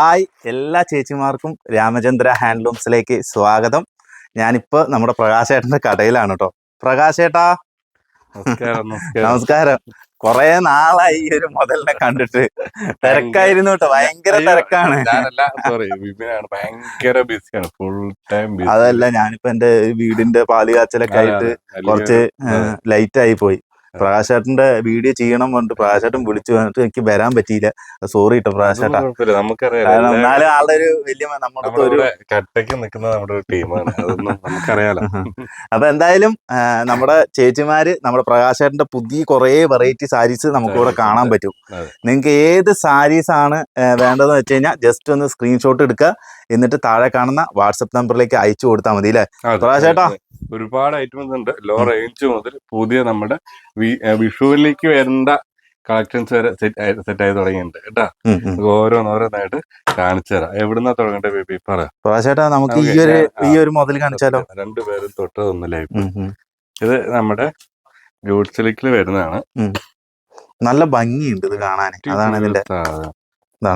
Hi എല്ലാ ചേച്ചിമാർക്കും രാമചന്ദ്ര ഹാൻഡ്ലൂംസിലേക്ക് സ്വാഗതം. ഞാനിപ്പോ നമ്മുടെ പ്രകാശേട്ടന്റെ കടയിലാണ് കേട്ടോ പ്രകാശേട്ടാ. നമസ്കാരം കുറെ നാളായി ഈ ഒരു മുതലിനെ കണ്ടിട്ട്. തിരക്കായിരുന്നു കേട്ടോ ഭയങ്കര തിരക്കാണ്. ഭയങ്കര ബിസിയാണ് ഫുൾ ടൈം അതല്ല ഞാനിപ്പോ എന്റെ വീടിന്റെ പാലുകാച്ചലൊക്കെ ആയിട്ട് കുറച്ച് ലൈറ്റ് ആയി പോയി. പ്രകാശേട്ടന്റെ വീഡിയോ ചെയ്യണം പറഞ്ഞിട്ട് പ്രകാശേട്ടൻ വിളിച്ചു വന്നിട്ട് എനിക്ക് വരാൻ പറ്റിയില്ല. സോറി കേട്ടോ പ്രകാശേട്ടാ എന്നാലും ആളുടെ ഒരു വലിയ നമ്മുടെ ഒരു കട്ടയ്ക്ക് നിൽക്കുന്ന നമ്മുടെ ടീമാണ് നമുക്കറിയാലോ. അപ്പൊ എന്തായാലും നമ്മുടെ ചേച്ചിമാര് നമ്മുടെ പ്രകാശേട്ടന്റെ പുതിയ കുറെ വെറൈറ്റി സാരീസ് നമുക്ക് ഇവിടെ കാണാൻ. പറ്റും. നിങ്ങൾക്ക് ഏത് സാരീസ് ആണ് വേണ്ടതെന്ന് വെച്ച് കഴിഞ്ഞാൽ ജസ്റ്റ് ഒന്ന് സ്ക്രീൻഷോട്ട് എടുക്കുക. എന്നിട്ട് താഴെ കാണുന്ന വാട്സപ്പ് നമ്പറിലേക്ക് അയച്ചു കൊടുത്താൽ മതി അല്ലേ പ്രകാശേട്ടാ. ഒരുപാട് ഐറ്റംസ് ഉണ്ട്. ലോ റേഞ്ച് മുതൽ പുതിയ നമ്മുടെ വിഷുവിലേക്ക് വരേണ്ട കളക്ഷൻസ് വരെ സെറ്റ് ആയി തുടങ്ങിയിട്ടുണ്ട് കേട്ടോ. ഓരോന്നോരോന്നായിട്ട് കാണിച്ചു തരാം. എവിടുന്നാ തുടങ്ങേണ്ട ബേബി? പറ. നമുക്ക് ഈ ഒരു ഈ ഒരു മുതൽ കാണിച്ചാലോ? രണ്ടുപേരും തൊട്ടതൊന്നുമില്ല. ഇത് നമ്മുടെ സിലിക്കിൽ വരുന്നതാണ്. നല്ല ഭംഗിയുണ്ട് ഇത് കാണാൻ. അതാണ് ഇതിന്റെ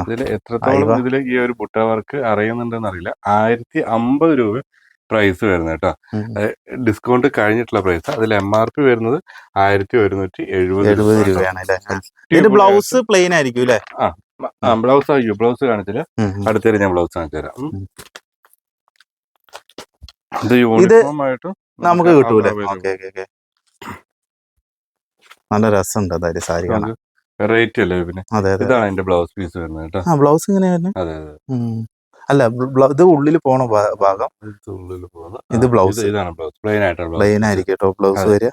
ഇതിൽ എത്രത്തോളം ഇതിൽ ഇതിൽ ഈ ഒരു ബുട്ട വർക്ക് അറിയുന്നുണ്ടെന്ന് അറിയില്ല ആയിരത്തി അമ്പത് രൂപ പ്രൈസ് വരുന്നത് കേട്ടോ. ഡിസ്കൗണ്ട് കഴിഞ്ഞിട്ടുള്ള പ്രൈസ് അതിൽ എം ആർ പി വരുന്നത് ആയിരത്തി ഒരുന്നൂറ്റി എഴുപത് രൂപയാണ്. ബ്ലൗസ് പ്ലെയിൻ ആയിരിക്കും അല്ലേ? ആ ബ്ലൗസ് അയ്യോ ബ്ലൗസ് കാണിച്ചില്ല. അടുത്ത. ഞാൻ ബ്ലൗസ് കാണിച്ചു തരാം. ഇത് യൂണിഫോം ആയിട്ടും നമുക്ക് കിട്ടൂലേ? നല്ല രസമുണ്ട് അതായത് സാരി കാണാൻ. വെറൈറ്റി അല്ലേ പിന്നെ അതെ അതെ. ഇതാണ് അതിന്റെ ബ്ലൗസ് പീസ് വരുന്നത് കേട്ടോ. ആ ബ്ലൗസ് എങ്ങനെയായിരുന്നു അതെ അതെ. ഉം. അല്ല ഇത് ഉള്ളിൽ പോണ ഭാഗം. ഉള്ളിൽ പോകുന്ന ഇത് ബ്ലൗസ്. ഇതാണ് ബ്ലൗസ് പ്ലെയിൻ ആയിട്ടുള്ള പ്ലെയിൻ ആയിരിക്കും കേട്ടോ ബ്ലൗസ് അതെ. വരിക.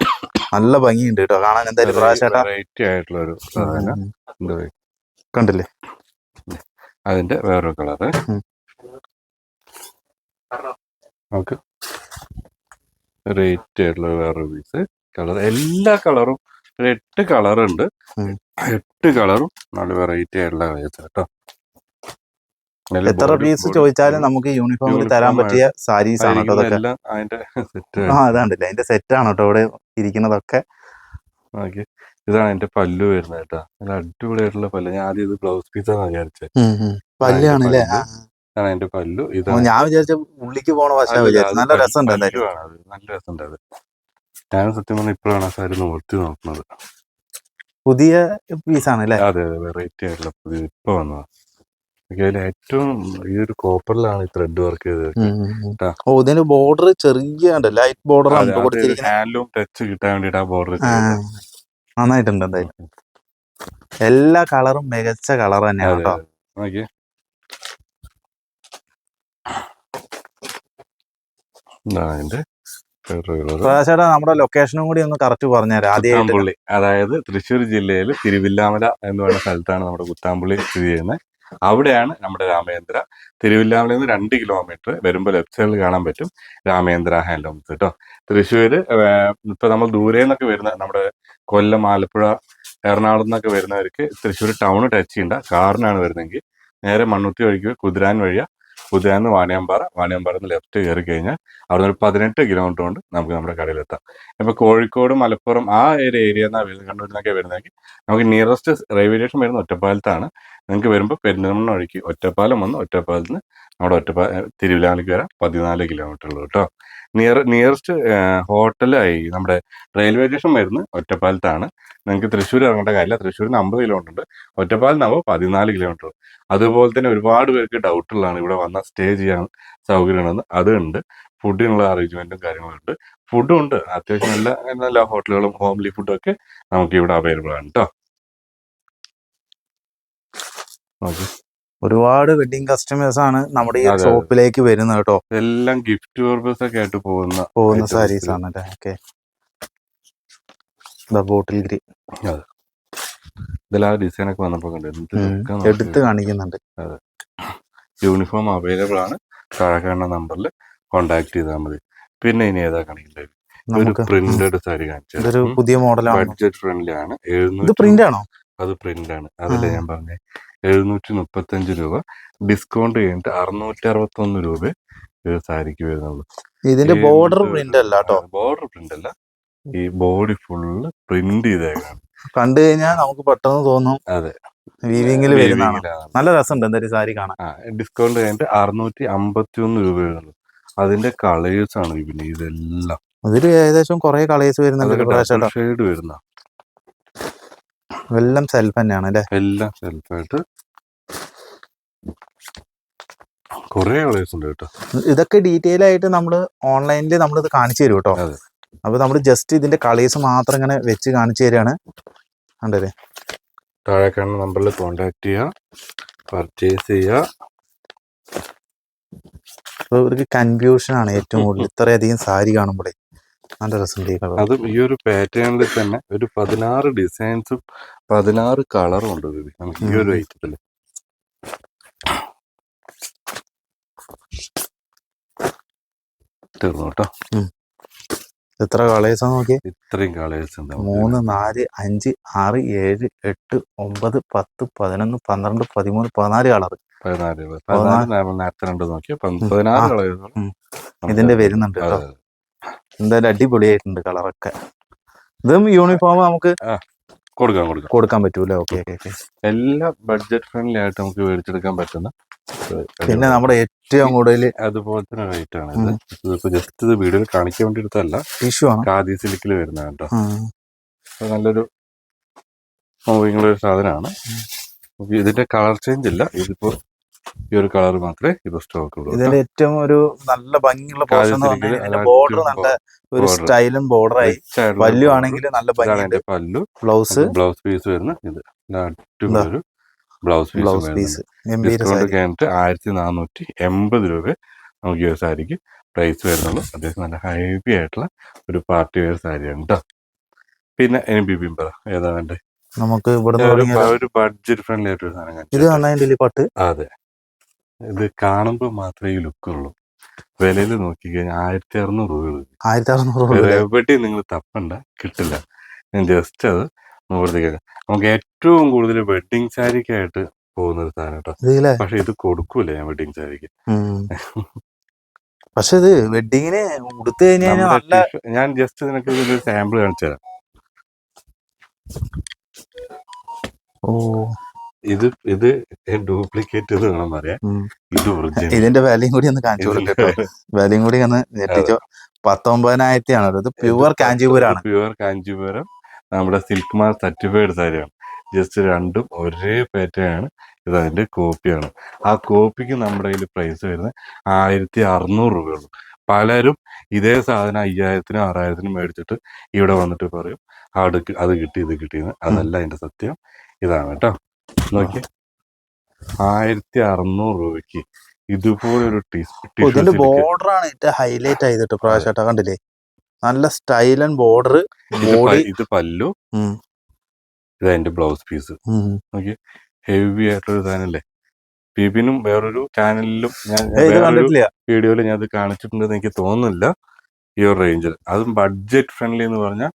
നല്ല ഭംഗിയുണ്ട് കേട്ടോ കാണാൻ എന്തായാലും പ്രാവശ്യമായിട്ടാ വെറൈറ്റി ആയിട്ടുള്ള ഒരു സാധനം. കണ്ടില്ലേ? അതിന്റെ വേറൊരു കളറ് ഓക്കെ റേറ്റ് ആയിട്ടുള്ള വേറൊരു പീസ് കളർ എല്ലാ കളറും ഒരു എട്ട് കളറുണ്ട്. എട്ട് കളറും നല്ല വെറൈറ്റി ആയിട്ടുള്ള കളേഴ്സ് കേട്ടോ എത്ര പീസ് ചോദിച്ചാലും നമുക്ക് യൂണിഫോമിൽ തരാൻ പറ്റിയ സാരീസ് ആണ് കേട്ടോ അതൊക്കെ. ആ അതാണ്ടല്ലേ അതിന്റെ സെറ്റ് ആണ് കേട്ടോ ഇവിടെ ഇരിക്കുന്നതൊക്കെ. ഇതാണ് എന്റെ പല്ലു വരുന്നത് കേട്ടോ. നല്ല അടിപൊളിയായിട്ടുള്ള പല്ല്. ഞാൻ ആദ്യം ഇത് ബ്ലൗസ് പീസാണ് വിചാരിച്ചത് പല്ലാണ് അല്ലേ പല്ല്. ഇതാണ് എന്റെ പല്ലു. ഇതാണ് ഞാൻ വിചാരിച്ച ഉള്ളിക്ക് പോണ വശ വിചാരിച്ചു നല്ല രസം നല്ല രസം അത്. ഞാൻ സത്യം പറഞ്ഞ ഇപ്പോഴാണ് ആ സാരി നോക്കി നോക്കുന്നത്. പുതിയ പീസാണ് അല്ലേ? അതെ അതെ വെറൈറ്റി ആയിട്ടുള്ള പുതിയ ഇപ്പൊ വന്നതാണ് അതിൽ ഏറ്റവും ഈ ഒരു കോപ്പറിലാണ് ഈ ത്രെഡ് വർക്ക് ചെയ്തത്. ഓ ബോർഡർ ചെറിയ ലൈറ്റ് ബോർഡർ ഹാൻഡ്ലൂം ടച്ച് കിട്ടാൻ വേണ്ടിട്ട് ആ ബോർഡർ നന്നായിട്ടുണ്ട് എന്തായാലും. എല്ലാ കളറും മികച്ച കളർ തന്നെയാണ് കേട്ടോ. അതിന്റെ colour. നമ്മുടെ ലൊക്കേഷനും കൂടി ഒന്ന് കറക്റ്റ് പറഞ്ഞുതരാം കുത്താമ്പുള്ളി. അതായത് തൃശ്ശൂർ ജില്ലയിൽ തിരുവില്ലാമല എന്ന് പറയുന്ന സ്ഥലത്താണ് നമ്മുടെ കുത്താമ്പുള്ളി സ്ഥിതി ചെയ്യുന്നത്. അവിടെയാണ് നമ്മുടെ രാമേന്ദ്ര. തിരുവില്ലാമലയിൽ നിന്ന് രണ്ട് കിലോമീറ്റർ വരുമ്പോൾ ലെഫ്റ്റ് സൈഡിൽ കാണാൻ പറ്റും രാമേന്ദ്ര ഹാൻഡ്ലൂംസ് കേട്ടോ തൃശ്ശൂര് ഏർ, ഇപ്പൊ നമ്മൾ ദൂരെ നിന്നൊക്കെ വരുന്ന നമ്മുടെ കൊല്ലം ആലപ്പുഴ എറണാകുളം നിന്നൊക്കെ വരുന്നവർക്ക് തൃശ്ശൂർ ടൗൺ ടച്ച് ചെയ്യണ്ട കാറിനാണ് വരുന്നതെങ്കിൽ നേരെ മണ്ണുത്തി വഴിക്ക് കുതിരാൻ വഴിയ കുതിരാൻ വാണിയാമ്പാറ. വാണിയാമ്പാറ നിന്ന് ലെഫ്റ്റ് കയറി കഴിഞ്ഞാൽ അവിടെ നിന്ന് ഒരു പതിനെട്ട് കിലോമീറ്റർ കൊണ്ട് നമുക്ക് നമ്മുടെ കടയിലെത്താം. ഇപ്പൊ കോഴിക്കോട് മലപ്പുറം ആ ഒരു ഏരിയ കണ്ണൂരിൽ വരുന്നതെങ്കിൽ നമുക്ക് നിയറസ്റ്റ് റെയിൽവേ സ്റ്റേഷൻ വരുന്ന ഒറ്റപ്പാലത്താണ്. നിങ്ങൾക്ക് വരുമ്പോൾ പെരിന്തൽമണ്ണ വഴിക്ക് ഒറ്റപ്പാലം വന്ന് ഒറ്റപ്പാലത്ത് നിന്ന് നമ്മുടെ ഒറ്റപ്പാ തിരുവിലാമലയ്ക്ക് വരാം പതിനാല് കിലോമീറ്റർ ഉള്ളൂ കേട്ടോ. നിയർ നിയറസ്റ്റ് ഹോട്ടലായി നമ്മുടെ റെയിൽവേ സ്റ്റേഷൻ വരുന്നത് ഒറ്റപ്പാലത്താണ്. നിങ്ങൾക്ക് തൃശ്ശൂർ ഇറങ്ങേണ്ട കാര്യമില്ല. തൃശ്ശൂരിന് അമ്പത് കിലോമീറ്റർ ഉണ്ട്. ഒറ്റപ്പാലം ഒറ്റപ്പാലത്താകുമ്പോൾ പതിനാല് കിലോമീറ്റർ അതുപോലെ തന്നെ ഒരുപാട് പേർക്ക് ഡൗട്ടുള്ളതാണ് ഇവിടെ വന്നാൽ സ്റ്റേ ചെയ്യാൻ സൗകര്യമാണെന്ന് അതുണ്ട് ഫുഡിനുള്ള അറേഞ്ച്മെന്റും കാര്യങ്ങളുണ്ട് ഫുഡും ഉണ്ട്. അത്യാവശ്യം നല്ല നല്ല ഹോട്ടലുകളും ഹോംലി ഫുഡും ഒക്കെ നമുക്ക് ഇവിടെ അവൈലബിൾ ആണ് കേട്ടോ ഒരുപാട് വെഡിങ് കസ്റ്റമേഴ്സ് ആണ് നമ്മുടെ ഈ. ഷോപ്പിലേക്ക് വരുന്നത് കേട്ടോ. എല്ലാം ഗിഫ്റ്റ് പർപ്പസ് ഒക്കെ ആയിട്ട് പോകുന്ന പോകുന്ന. സാരീസ് ആണ് അല്ലേ ഓക്കെ ബോട്ടിൽ ഗ്രീൻ ഇതിൽ ആ ഡിസൈൻ ഒക്കെ വന്നപ്പോ കണ്ടു. എന്ത് look എടുത്ത് കാണിക്കുന്നുണ്ട്. യൂണിഫോം അവൈലബിൾ ആണ്. താഴെ കാണുന്ന നമ്പറിൽ കോണ്ടാക്ട് ചെയ്താൽ മതി. പിന്നെ ഇനി ഏതാ കാണിക്കേണ്ടത്? ഒരു പ്രിന്റഡ് സാരി കാണിച്ചത് പുതിയ മോഡലാണ് ബഡ്ജറ്റ് ഫ്രണ്ട്ലി ആണ്. പ്രിന്റ് ആണോ? അത് പ്രിന്റ് ആണ്. അതല്ലേ ഞാൻ പറഞ്ഞേ. എഴുന്നൂറ്റി മുപ്പത്തഞ്ച് രൂപ. ഡിസ്കൗണ്ട് കഴിഞ്ഞിട്ട് അറുന്നൂറ്റി അറുപത്തി ഒന്ന് രൂപ സാരിക്ക് വരുന്നുള്ളൂ. ഇതിന്റെ ബോർഡർ പ്രിന്റ് അല്ല കേട്ടോ. ബോർഡർ പ്രിന്റ് അല്ല. ഈ ബോഡി ഫുള്ള് പ്രിന്റ് ചെയ്തേക്കാണ്. കണ്ടു കഴിഞ്ഞാൽ നമുക്ക് പെട്ടെന്ന് തോന്നും അതെ. വരുന്നതാണ്. നല്ല രസമുണ്ട് എന്തായാലും സാരി കാണാൻ. ഡിസ്കൗണ്ട് കഴിഞ്ഞിട്ട് അറുന്നൂറ്റി അമ്പത്തി ഒന്ന് രൂപയുള്ളൂ അതിന്റെ കളേഴ്സ് ആണ് പിന്നെ ഇതെല്ലാം. ഇതിൽ ഏകദേശം കുറെ കളേഴ്സ് വരുന്നുണ്ട് ഷെയ്ഡ് വരുന്ന എല്ലാം സെൽഫ് തന്നെയാണ് അല്ലേ? എല്ലാം സെൽഫായിട്ട് കൊറേ കളേഴ്സ് ഉണ്ട് കേട്ടോ. ഇതൊക്കെ ഡീറ്റെയിൽ ആയിട്ട് നമ്മൾ ഓൺലൈനിൽ നമ്മൾ ഇത് കാണിച്ചു തരും കേട്ടോ. അതെ. അപ്പൊ നമ്മൾ ജസ്റ്റ് ഇതിന്റെ കളേഴ്സ് മാത്രം ഇങ്ങനെ വെച്ച് കാണിച്ചു തരികയാണ് കണ്ടല്ലേ? താഴെ കാണുന്ന നമ്പറിൽ കോണ്ടാക്ട് ചെയ്യുക പർച്ചേസ് ചെയ്യുക അപ്പൊ ഇവർക്ക് കൺഫ്യൂഷൻ ആണ് ഏറ്റവും കൂടുതൽ. ഇത്രയധികം സാരി കാണുമ്പോഴേ നല്ല രസമുണ്ട് ഈ കളർ. അതും ഈ ഒരു പാറ്റേണിൽ തന്നെ ഒരു പതിനാറ് ഡിസൈൻസും പതിനാറ് കളറും ഉണ്ട് ഇതിൽ നമുക്ക് ഈ ഒരു. ഐറ്റത്തിൽ തീർന്നു കേട്ടോ എത്ര കളേഴ്സാ നോക്കി ഇത്രയും കളേഴ്സ് ഉണ്ട്. മൂന്ന് നാല് അഞ്ച് ആറ് ഏഴ് എട്ട് ഒമ്പത് പത്ത് പതിനൊന്ന് പന്ത്രണ്ട് പതിമൂന്ന് പതിനാല് കളർ പതിനാല്. പതിനാല്. നേരത്തെ രണ്ട് നോക്കിയാൽ പതിനാറ്. കളേഴ്സ് ഇതിന്റെ വരുന്നുണ്ട് കേട്ടോ എന്തായാലും അടിപൊളിയായിട്ടുണ്ട് കളറൊക്കെ. ഇതും യൂണിഫോം നമുക്ക് കൊടുക്കാം കൊടുക്കാം. കൊടുക്കാൻ പറ്റൂല ഓക്കെ ഓക്കെ എല്ലാം ബഡ്ജറ്റ് ഫ്രണ്ട്ലി ആയിട്ട് നമുക്ക് മേടിച്ചെടുക്കാൻ പറ്റുന്ന പിന്നെ നമ്മുടെ ഏറ്റവും കൂടുതൽ അതുപോലത്തെ റേറ്റ് ആണ്. ഇത് ഇതിപ്പോ ജസ്റ്റ് ഇത് വീഡിയോയിൽ കാണിക്കാൻ വേണ്ടി എടുത്തല്ല ഇഷ്യൂ ആണ്. ഖാദി സിലിക്കിൽ വരുന്ന കേട്ടോ. നല്ലൊരു മൂവിങ്ങുള്ള ഒരു സാധനമാണ്. ഇതിന്റെ കളർ ചേഞ്ച് ഇല്ല. ഇതിപ്പോ ഈ ഒരു കളർ മാത്രമേ ഈ സ്റ്റോക്ക് ഉള്ളൂ ഇതിൽ ഏറ്റവും ഒരു നല്ല ഭംഗിയുള്ള പോർഷൻ എന്ന് പറഞ്ഞാൽ ഇതിന്റെ ബോർഡർ നല്ല ഒരു സ്റ്റൈലും ബോർഡർ ആയി പല്ലു ആണെങ്കിൽ നല്ല ഭംഗിയുണ്ട്. പല്ലു. ബ്ലൗസ്. ബ്ലൗസ് പീസ് വരുന്ന ഇത്. അടിപൊളി blouse piece blouse piece discount കഴിഞ്ഞിട്ട് ആയിരത്തി നാനൂറ്റി എൺപത് രൂപ നമുക്ക് ഈ ഒരു സാരിക്ക് പ്രൈസ് വരുന്നുള്ളൂ. അത്യാവശ്യം നല്ല ഹെവി ആയിട്ടുള്ള ഒരു പാർട്ടി വെയർ സാരിയാണ് കേട്ടോ പിന്നെ എനി ബിബിം പറ ഏതാ വേണ്ടേ? നമുക്ക് ഇവിടെ ഒരു ബഡ്ജറ്റ് ഫ്രണ്ട്ലി ആയിട്ടൊരു സാധനം ഇത് പട്ട്. അതെ. ഇത് കാണുമ്പോൾ മാത്രമേ ഈ ലുക്ക് ഉള്ളൂ വിലയിൽ നോക്കിക്കഴിഞ്ഞാൽ ആയിരത്തി അറുന്നൂറ് രൂപ. ആയിരത്തി അറുന്നൂറ് രൂപ എവിടെയും നിങ്ങൾ തപ്പണ്ട. കിട്ടില്ല. ഞാൻ ജസ്റ്റ് അത് നോക്കിയത് നമുക്ക് ഏറ്റവും കൂടുതൽ വെഡിങ് സാരിക്കായിട്ട് പോകുന്ന ഒരു സാധനം കേട്ടോ. പക്ഷെ ഇത് കൊടുക്കൂല ഞാൻ വെഡിങ് സാരിക്ക്. പക്ഷെ ഇത് വെഡിങ്ങിന് ഉടുത്തു കഴിഞ്ഞാൽ ഞാൻ ജസ്റ്റ് നിനക്ക് ഇതിന്റെ സാമ്പിൾ കാണിച്ചു തരാം ഓ. ഇത് ഇത് ഡ്യൂപ്ലിക്കേറ്റ് എന്ന് വേണം പറയാൻ. ഇത് ഒറിജിനൽ ഇതിന്റെ വിലയും കൂടി ഒന്ന് കാണിച്ചു കൊടുക്കട്ടോ വിലയും കൂടി ഒന്ന് ഞെട്ടിച്ചോ. പത്തൊമ്പതിനായിരത്തി ആണ് ഇത് പ്യുവർ കാഞ്ചീപുരാണ് പ്യുവർ കാഞ്ചീപുരം നമ്മുടെ സിൽക്ക് മാർ സർട്ടിഫൈഡ് സാരിയാണ്. ജസ്റ്റ് രണ്ടും ഒരേ പാറ്റേൺ ആണ്. ഇത് അതിന്റെ കോപ്പിയാണ് ആ കോപ്പിക്ക് നമ്മുടെ കയ്യിൽ പ്രൈസ് വരുന്നത് ആയിരത്തി അറുന്നൂറ് രൂപയുള്ളൂ. പലരും ഇതേ സാധനം അയ്യായിരത്തിനും ആറായിരത്തിനും മേടിച്ചിട്ട് ഇവിടെ വന്നിട്ട് പറയും അത് അത് കിട്ടി ഇത് കിട്ടിയെന്ന്. അതല്ല അതിന്റെ സത്യം. ഇതാണ് കേട്ടോ. നോക്കി. ആയിരത്തി അറുന്നൂറ് രൂപയ്ക്ക് ഇതുപോലൊരു ഒരു ഇതിന്റെ ബോർഡർ ആണ് ഏറ്റവും ഹൈലൈറ്റ് ആയത് പ്രാവശ്യം കണ്ടില്ലേ? നല്ല സ്റ്റൈൽ ആൻഡ് ബോർഡർ ഇത് പല്ലു. ഇത് അതിന്റെ ബ്ലൗസ് പീസ്. ഹെവി ആയിട്ടൊരു സാധനല്ലേ? ബിബിനും വേറൊരു ചാനലിലും ഞാൻ വീഡിയോയിൽ ഞാൻ അത് കാണിച്ചിട്ടുണ്ടെന്ന് എനിക്ക് തോന്നുന്നില്ല. ഈ ഒരു റേഞ്ചിൽ അതും ബഡ്ജറ്റ് ഫ്രണ്ട്ലി എന്ന് പറഞ്ഞാൽ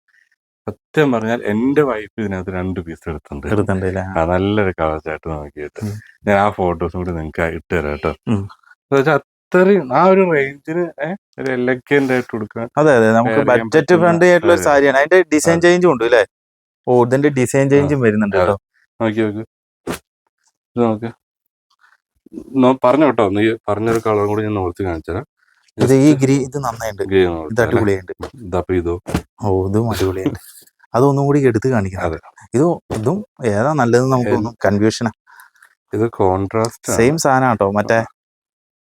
സത്യം പറഞ്ഞാൽ എന്റെ വൈഫ് ഇതിനകത്ത് രണ്ട് പീസ് എടുത്തിട്ടുണ്ട്. നല്ലൊരു കളർ ചാട്ട് നോക്കിയിട്ട്. ഞാൻ ആ ഫോട്ടോസും കൂടി നിങ്ങൾക്ക് ഇട്ട് തരാം കേട്ടോ. അത്രയും ആ ഒരു റേഞ്ചിന് ഒരു എലഗന്റ് ആയിട്ട് കൊടുക്കാൻ അതെ അതെ. നമുക്ക് ബഡ്ജറ്റ് ഫ്രണ്ട് ഫ്രണ്ട്ലി ആയിട്ടുള്ള സാരിയാണ്. അതിന്റെ ഡിസൈൻ ചേഞ്ചും ഉണ്ട് അല്ലേ ഓ ഇതിന്റെ ഡിസൈൻ ചേഞ്ചും വരുന്നുണ്ട് കേട്ടോ. നോക്കി നോക്ക്. നോക്ക്. പറഞ്ഞു കേട്ടോ. നീ പറഞ്ഞൊരു കളറും കൂടി ഞാൻ നോർത്ത് കാണിച്ചുതരാം ഇത് ഈ ഗ്രീ ഇത് നന്നായിട്ടുണ്ട് ഗ്രീ ഇത് അടിപൊളിയായിട്ട് ഇതോ ഓ ഇതും അടിപൊളിയായിട്ട് അതൊന്നും കൂടി എടുത്ത് കാണിക്കണം. ഇത് ഇതും ഏതാ നല്ലത് നമുക്കൊന്നും കൺഫ്യൂഷനാ. ഇത് കോൺട്രാസ്റ്റ് സെയിം സാധനം കേട്ടോ മറ്റേ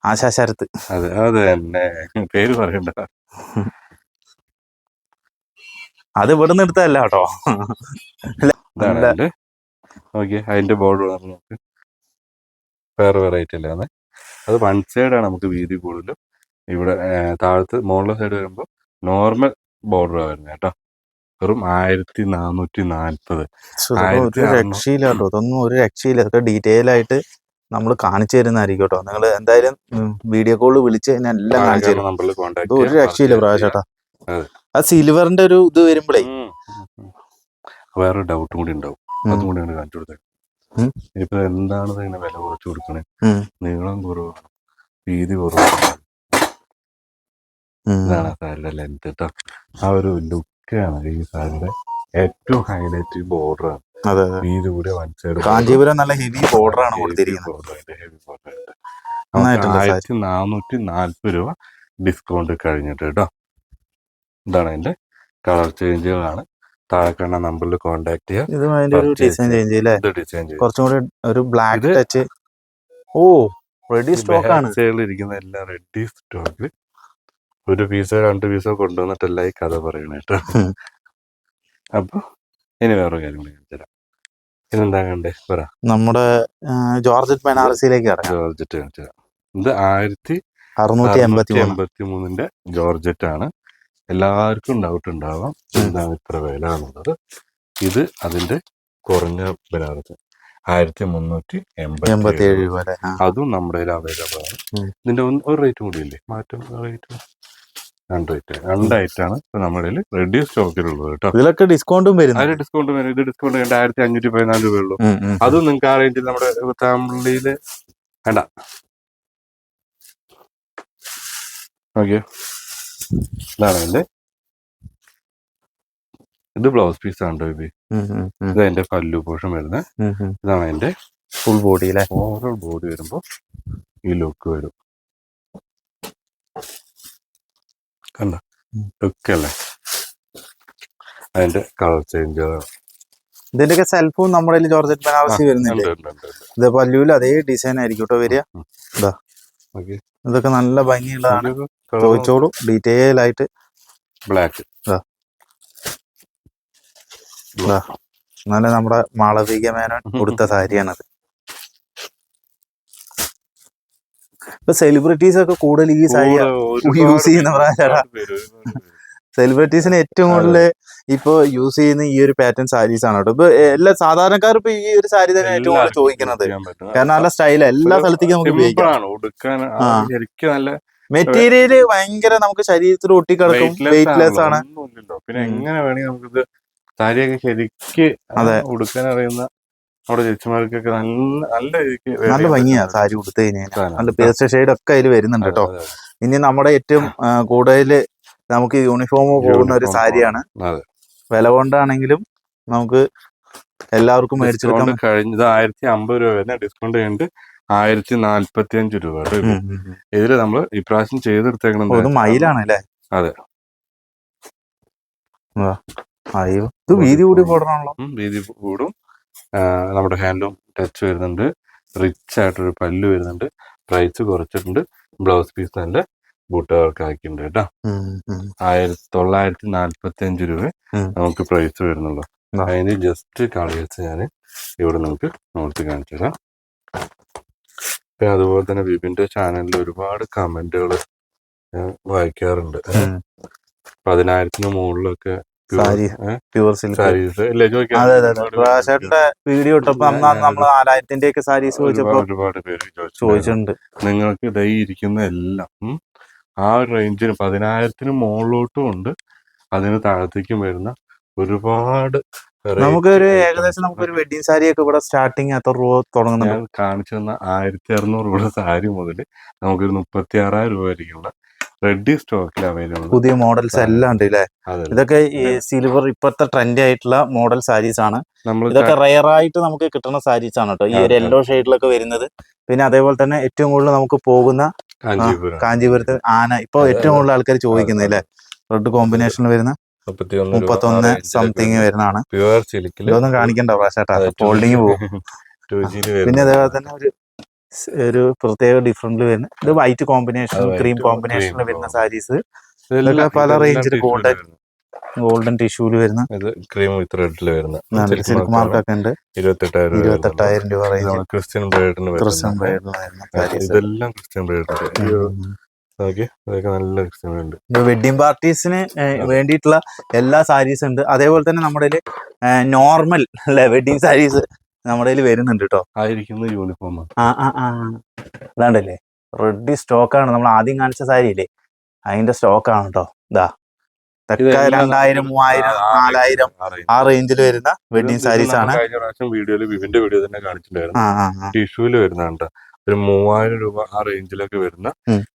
ആശാശരത്ത്. അതെ അതെ തന്നെ പേര് പറയണ്ട. അത് ഇവിടെ നിന്ന് എടുത്തതല്ല കേട്ടോ. അതിന്റെ. ബോർഡ് നമുക്ക് വേറെ വെറൈറ്റി അല്ലാതെ അത്? വൺ സൈഡ് ആണ് നമുക്ക് വീതി കൂടുതലും. ഇവിടെ താഴത്ത് മുകളിലെ സൈഡ് വരുമ്പോൾ നോർമൽ ബോർഡറാണ് വരുന്നത് കേട്ടോ. വെറും ആയിരത്തി നാനൂറ്റി നാൽപ്പത് ഒരു. രക്ഷയില്ല കേട്ടോ ഇതൊന്നും ഒരു രക്ഷയില്ല. ഇതൊക്കെ ഡീറ്റെയിൽ ആയിട്ട് നമ്മൾ കാണിച്ചു തരുന്നതായിരിക്കും കേട്ടോ നിങ്ങൾ എന്തായാലും വീഡിയോ കോൾ വിളിച്ച് കഴിഞ്ഞാൽ എല്ലാം കാണിച്ചു തരും. ഇത് ഒരു രക്ഷയില്ല പ്രാവശ്യട്ടാ. ആ സിൽവറിന്റെ ഒരു ഇത് വരുമ്പോഴേ വേറെ ഡൗട്ടും കൂടി ഉണ്ടാവും. അതും കൂടി കാണിച്ചു കൊടുത്തേ. ഇപ്പൊ എന്താണ് ഇതിങ്ങനെ വില കുറച്ച് കൊടുക്കണേ. നീളം കുറവാണ് വീതി കുറവാണ് ഉം. ഇതാണ് ലെങ്ത് കേട്ടോ ആ ഒരു ലുക്കാണ് ഈ സാരിയുടെ ഏറ്റവും ഹൈലൈറ്റ് ബോർഡറാണ് അതെ വൺ സൈഡ് കാഞ്ചീപുരം നല്ല ഹെവി ബോർഡറാണ് കൊടുത്തിരിക്കുന്നത്. ആയിരത്തി നാനൂറ്റി നാല്പത് രൂപ ഡിസ്കൗണ്ട് കഴിഞ്ഞിട്ട് കേട്ടോ. ഇതാണ് അതിന്റെ കളർ ചേഞ്ചുകളാണ് താഴെ കാണുന്ന നമ്പറിൽ കോൺടാക്ട് ചെയ്യാം. ഇത് അതിന്റെ ഒരു ഡിസൈൻ ചേഞ്ച് ഡിസൈൻ ചെയ്യും. കുറച്ചും കൂടി ഒരു ബ്ലാക്ക് ടച്ച് ഓ റെഡി സ്റ്റോക്ക് ആണ്. ഇരിക്കുന്ന എല്ലാം റെഡി സ്റ്റോക്ക് ഒരു പീസോ രണ്ട് പീസോ കൊണ്ടുവന്നിട്ടല്ല ഈ കഥ പറയണ കേട്ടോ ഉം. അപ്പൊ ഇനി വേറെ കാര്യം കൂടി ഞാൻ തരാം. ഇതെന്താ കണ്ടേ? പറ. നമ്മുടെ ജോർജറ്റ് ബനാറസിയിലേക്ക് കടക്കാം. ജോർജറ്റ് ഇത് ആയിരത്തി അറുന്നൂറ്റി എൺപത്തി എൺപത്തി മൂന്നിന്റെ ജോർജറ്റ് ആണ്. എല്ലാവർക്കും ഡൗട്ട് ഉണ്ടാവാം. എന്താണ് ഇത്ര വില എന്നുള്ളത്. ഇത് അതിന്റെ കുറഞ്ഞ ബനാറസ്. ആയിരത്തി മുന്നൂറ്റി എൺപത്തി ഏഴ് അതും നമ്മുടെ കയ്യിൽ അവൈലബിൾ ആണ്. ഇതിന്റെ ഒരു റേറ്റ് കൂടി ഇല്ലേ മാറ്റം റേറ്റ് രണ്ട് ഐറ്റം രണ്ട് ഐറ്റാണ് ഇപ്പൊ നമ്മുടെ റെഡി സ്റ്റോക്കിലുള്ളത് കേട്ടോ. ഇതിലൊക്കെ ഡിസ്കൗണ്ടും വരും അതിൽ ഡിസ്കൗണ്ട് വരും ഇത് ഡിസ്കൗണ്ട് രണ്ടായിരത്തി അഞ്ഞൂറ്റി പതിനാല് രൂപയുള്ളൂ അതും നിങ്ങൾക്ക് ആ റേഞ്ചിൽ നമ്മുടെ താമ്പള്ളിയിൽ വേണ്ട ഓക്കെ ഇതാണ് അതിന്റെ. ഇത് ബ്ലൗസ് പീസ് ആണ് ബേബി ഇത്. അതിന്റെ പല്ലു പോഷൻ വരുന്നത് ഇതാണ് അതിന്റെ ഫുൾ ബോഡി ഓവറോൾ ബോഡി വരുമ്പോ ഈ ലുക്ക് വരും. കണ്ട? ഉം. ലുക്ക് അല്ലേ അതിന്റെ കളർ ചേഞ്ച് ഇതിന്റെയൊക്കെ സെൽഫും നമ്മുടെ ജോർജറ്റ് ബനാറസി വരുന്നില്ലേ? ഇത് പല്ലുവിൽ അതേ ഡിസൈൻ ആയിരിക്കും കേട്ടോ വരിക. ഇതാ. ഇതൊക്കെ നല്ല ഭംഗിയുള്ളതാണ്. ചോദിച്ചോളൂ. ഡീറ്റെയിൽ ആയിട്ട്. ബ്ലാക്ക് നല്ല നമ്മുടെ മാളവിക മേനോൻ കൊടുത്ത സാരിയാണത്. ഇപ്പൊ സെലിബ്രിറ്റീസ് ഒക്കെ കൂടുതൽ ഈ സാരി യൂസ് ചെയ്യുന്ന പ്രായടാ സെലിബ്രിറ്റീസിന് ഏറ്റവും കൂടുതൽ ഇപ്പൊ യൂസ് ചെയ്യുന്ന ഈ ഒരു പാറ്റേൺ സാരീസ് ആണ് കേട്ടോ. ഇപ്പൊ എല്ലാ സാധാരണക്കാർ ഇപ്പൊ ഈ ഒരു സാരി തന്നെ ഏറ്റവും കൂടുതൽ ചോദിക്കുന്നത്. കാരണം നല്ല സ്റ്റൈൽ എല്ലാ സ്ഥലത്തേക്കും നമുക്ക് ഉപയോഗിക്കാം. മെറ്റീരിയൽ ഭയങ്കര നമുക്ക് ശരീരത്തിൽ ഒട്ടിക്കിടക്കും. വെയിറ്റ്ലെസ് ആണ്. പിന്നെ. എങ്ങനെ വേണമെങ്കിൽ നമുക്കിത് സാരിയൊക്കെ ശരിക്ക് അതെ. ഉടുക്കാൻ അറിയുന്ന നമ്മുടെ ചേച്ചിമാർക്കൊക്കെ നല്ല നല്ല രീതിക്ക് നല്ല ഭംഗിയാ സാരി കൊടുത്തു കഴിഞ്ഞാൽ. നല്ല പേസ്റ്റ് ഷെയ്ഡ് ഒക്കെ അതിൽ വരുന്നുണ്ട് കേട്ടോ. ഇനി നമ്മുടെ ഏറ്റവും കൂടുതൽ നമുക്ക് യൂണിഫോം പോകുന്ന ഒരു സാരിയാണ്. വില കൊണ്ടാണെങ്കിലും നമുക്ക് എല്ലാവർക്കും മേടിച്ചെടുക്കാം ഡിസ്കൗണ്ട് കഴിഞ്ഞത് ആയിരത്തി അമ്പത് രൂപ വരുന്ന ഡിസ്കൗണ്ട് കഴിഞ്ഞിട്ട് ആയിരത്തി നാല്പത്തി അഞ്ച് രൂപ ഇതിൽ നമ്മൾ ഇപ്രാവശ്യം ചെയ്തെടുത്തേക്കണം ചെയ്തെടുത്തേക്കണത് മയിലാണ് അല്ലേ അതെ. അയ്യോ ഇത് വീതി കൂടി പോടണല്ലോ ഉം, വീതി കൂടും. നമ്മുടെ ഹാൻഡും ടച്ച് വരുന്നുണ്ട്. റിച്ച് ആയിട്ടൊരു പല്ല് വരുന്നുണ്ട്. പ്രൈസ് കുറച്ചിട്ടുണ്ട്. ബ്ലൗസ് പീസ് നല്ല ബൂട്ടുകൾക്ക് ആക്കിയിട്ടുണ്ട് കേട്ടോ. ആയിരത്തി തൊള്ളായിരത്തി നാല്പത്തി അഞ്ച് രൂപ നമുക്ക് പ്രൈസ് വരുന്നുള്ളൂ. അതിന് ജസ്റ്റ് കളേഴ്സ് ഞാൻ ഇവിടെ നമുക്ക് നോട്ട് കാണിച്ചു തരാം. അതുപോലെ തന്നെ വിപിന്റെ ചാനലിൽ ഒരുപാട് കമന്റുകൾ വായിക്കാറുണ്ട്. പതിനായിരത്തിന് മുകളിലൊക്കെ സാരി പ്യൂർ സിൽക്ക് അതെ അതെ പ്രാശേട്ടന്റെ വീഡിയോ ഇട്ടപ്പോ അന്ന് നമ്മൾ നാലായിരത്തിന്റെ ഒക്കെ സാരീസ് ചോദിച്ചപ്പോ ഒരുപാട് പേര് ചോദിച്ചു. ചോദിച്ചിട്ടുണ്ട്. നിങ്ങൾക്ക് ഇതായി ഇരിക്കുന്ന എല്ലാം ആ ഒരു റേഞ്ചിന് പതിനായിരത്തിന് മുകളിലോട്ടും ഉണ്ട്. അതിന് താഴത്തേക്കും വരുന്ന ഒരുപാട് നമുക്കൊരു നമുക്ക് ഒരു ഏകദേശം നമുക്ക് ഒരു വെഡിങ് സാരി ഒക്കെ ഇവിടെ സ്റ്റാർട്ടിങ് എത്ര രൂപ തുടങ്ങുന്നുണ്ട്? കാണിച്ചു തന്ന ആയിരത്തി അറുന്നൂറ് രൂപ സാരി മുതൽ നമുക്കൊരു മുപ്പത്തി ആറായിരം രൂപ വരെയുള്ള റെഡി സ്റ്റോക്കിൽ അവൈലബിൾ പുതിയ മോഡൽസ് എല്ലാം ഉണ്ട് അല്ലേ ഇതൊക്കെ ഈ സിൽവർ ഇപ്പോഴത്തെ ട്രെൻഡി ആയിട്ടുള്ള മോഡൽ സാരീസ് ആണ്. ഇതൊക്കെ റയർ ആയിട്ട് നമുക്ക് കിട്ടുന്ന സാരീസ് ആണ് കേട്ടോ ഈ ഒരു. യെല്ലോ ഷെയ്ഡിലൊക്കെ വരുന്നത്. പിന്നെ അതേപോലെ തന്നെ ഏറ്റവും കൂടുതൽ നമുക്ക് പോകുന്ന കാഞ്ചീപുരം. കാഞ്ചീപുരത്ത് ആന. ഇപ്പൊ ഏറ്റവും കൂടുതൽ ആൾക്കാർ ചോദിക്കുന്നത് അല്ലേ റെഡ് കോമ്പിനേഷനിൽ വരുന്ന മുപ്പത്തൊന്ന് സംതിങ് വരുന്നതാണ്. ഇതൊന്നും കാണിക്കണ്ട പ്രാശേട്ടാ ഫോൾഡിങ് പോകും. പിന്നെ അതേപോലെ തന്നെ ഒരു ഒരു പ്രത്യേക ഡിഫറന്റിൽ വരുന്ന ഇത് വൈറ്റ് കോമ്പിനേഷൻ ക്രീം കോമ്പിനേഷനിൽ വരുന്ന. സാരീസ് പല റേഞ്ചിൽ ഗോൾഡൻ ഗോൾഡൻ ടിഷ്യൂൽ വരുന്ന. ക്രീം വിത്ത് റെഡിൽ വരുന്ന. സിൽക്ക് മാർക്കൊക്കെ ഉണ്ട്. ഇരുപത്തെട്ടായിരം രൂപ ഇരുപത്തെട്ടായിരം രൂപ. റേഞ്ച് ക്രിസ്ത്യൻ ബ്രൈഡിന് ക്രിസ്ത്യൻ ബ്രൈഡിന് ഇതെല്ലാം ക്രിസ്ത്യൻ ബ്രൈഡിന്റെ വെഡിങ് പാർട്ടീസിന് വേണ്ടിയിട്ടുള്ള എല്ലാ സാരീസ് ഉണ്ട്. അതേപോലെ തന്നെ നമ്മുടെ നോർമൽ അല്ലെ വെഡിങ് സാരീസ് നമ്മുടെ കയ്യിൽ വരുന്നുണ്ട് കേട്ടോ ആയിരിക്കുന്ന യൂണിഫോം ആ ആ ആ. അതാണ്ടല്ലേ? റെഡി സ്റ്റോക്ക് ആണ്. നമ്മൾ ആദ്യം കാണിച്ച സാരി അല്ലേ അതിന്റെ സ്റ്റോക്കാണ് കേട്ടോ ഇതാ ഇതൊക്കെ രണ്ടായിരം മൂവായിരം നാലായിരം ആ റേഞ്ചിൽ വരുന്ന വെഡിങ് സാരീസ് ആണ്. കഴിഞ്ഞ പ്രാവശ്യം വീഡിയോയിൽ വിവിന്റെ വീഡിയോ തന്നെ കാണിച്ചിട്ടുണ്ടായിരുന്നു. ടിഷ്യൂൽ വരുന്നുണ്ട് ഒരു മൂവായിരം രൂപ ആ റേഞ്ചിലൊക്കെ വരുന്ന.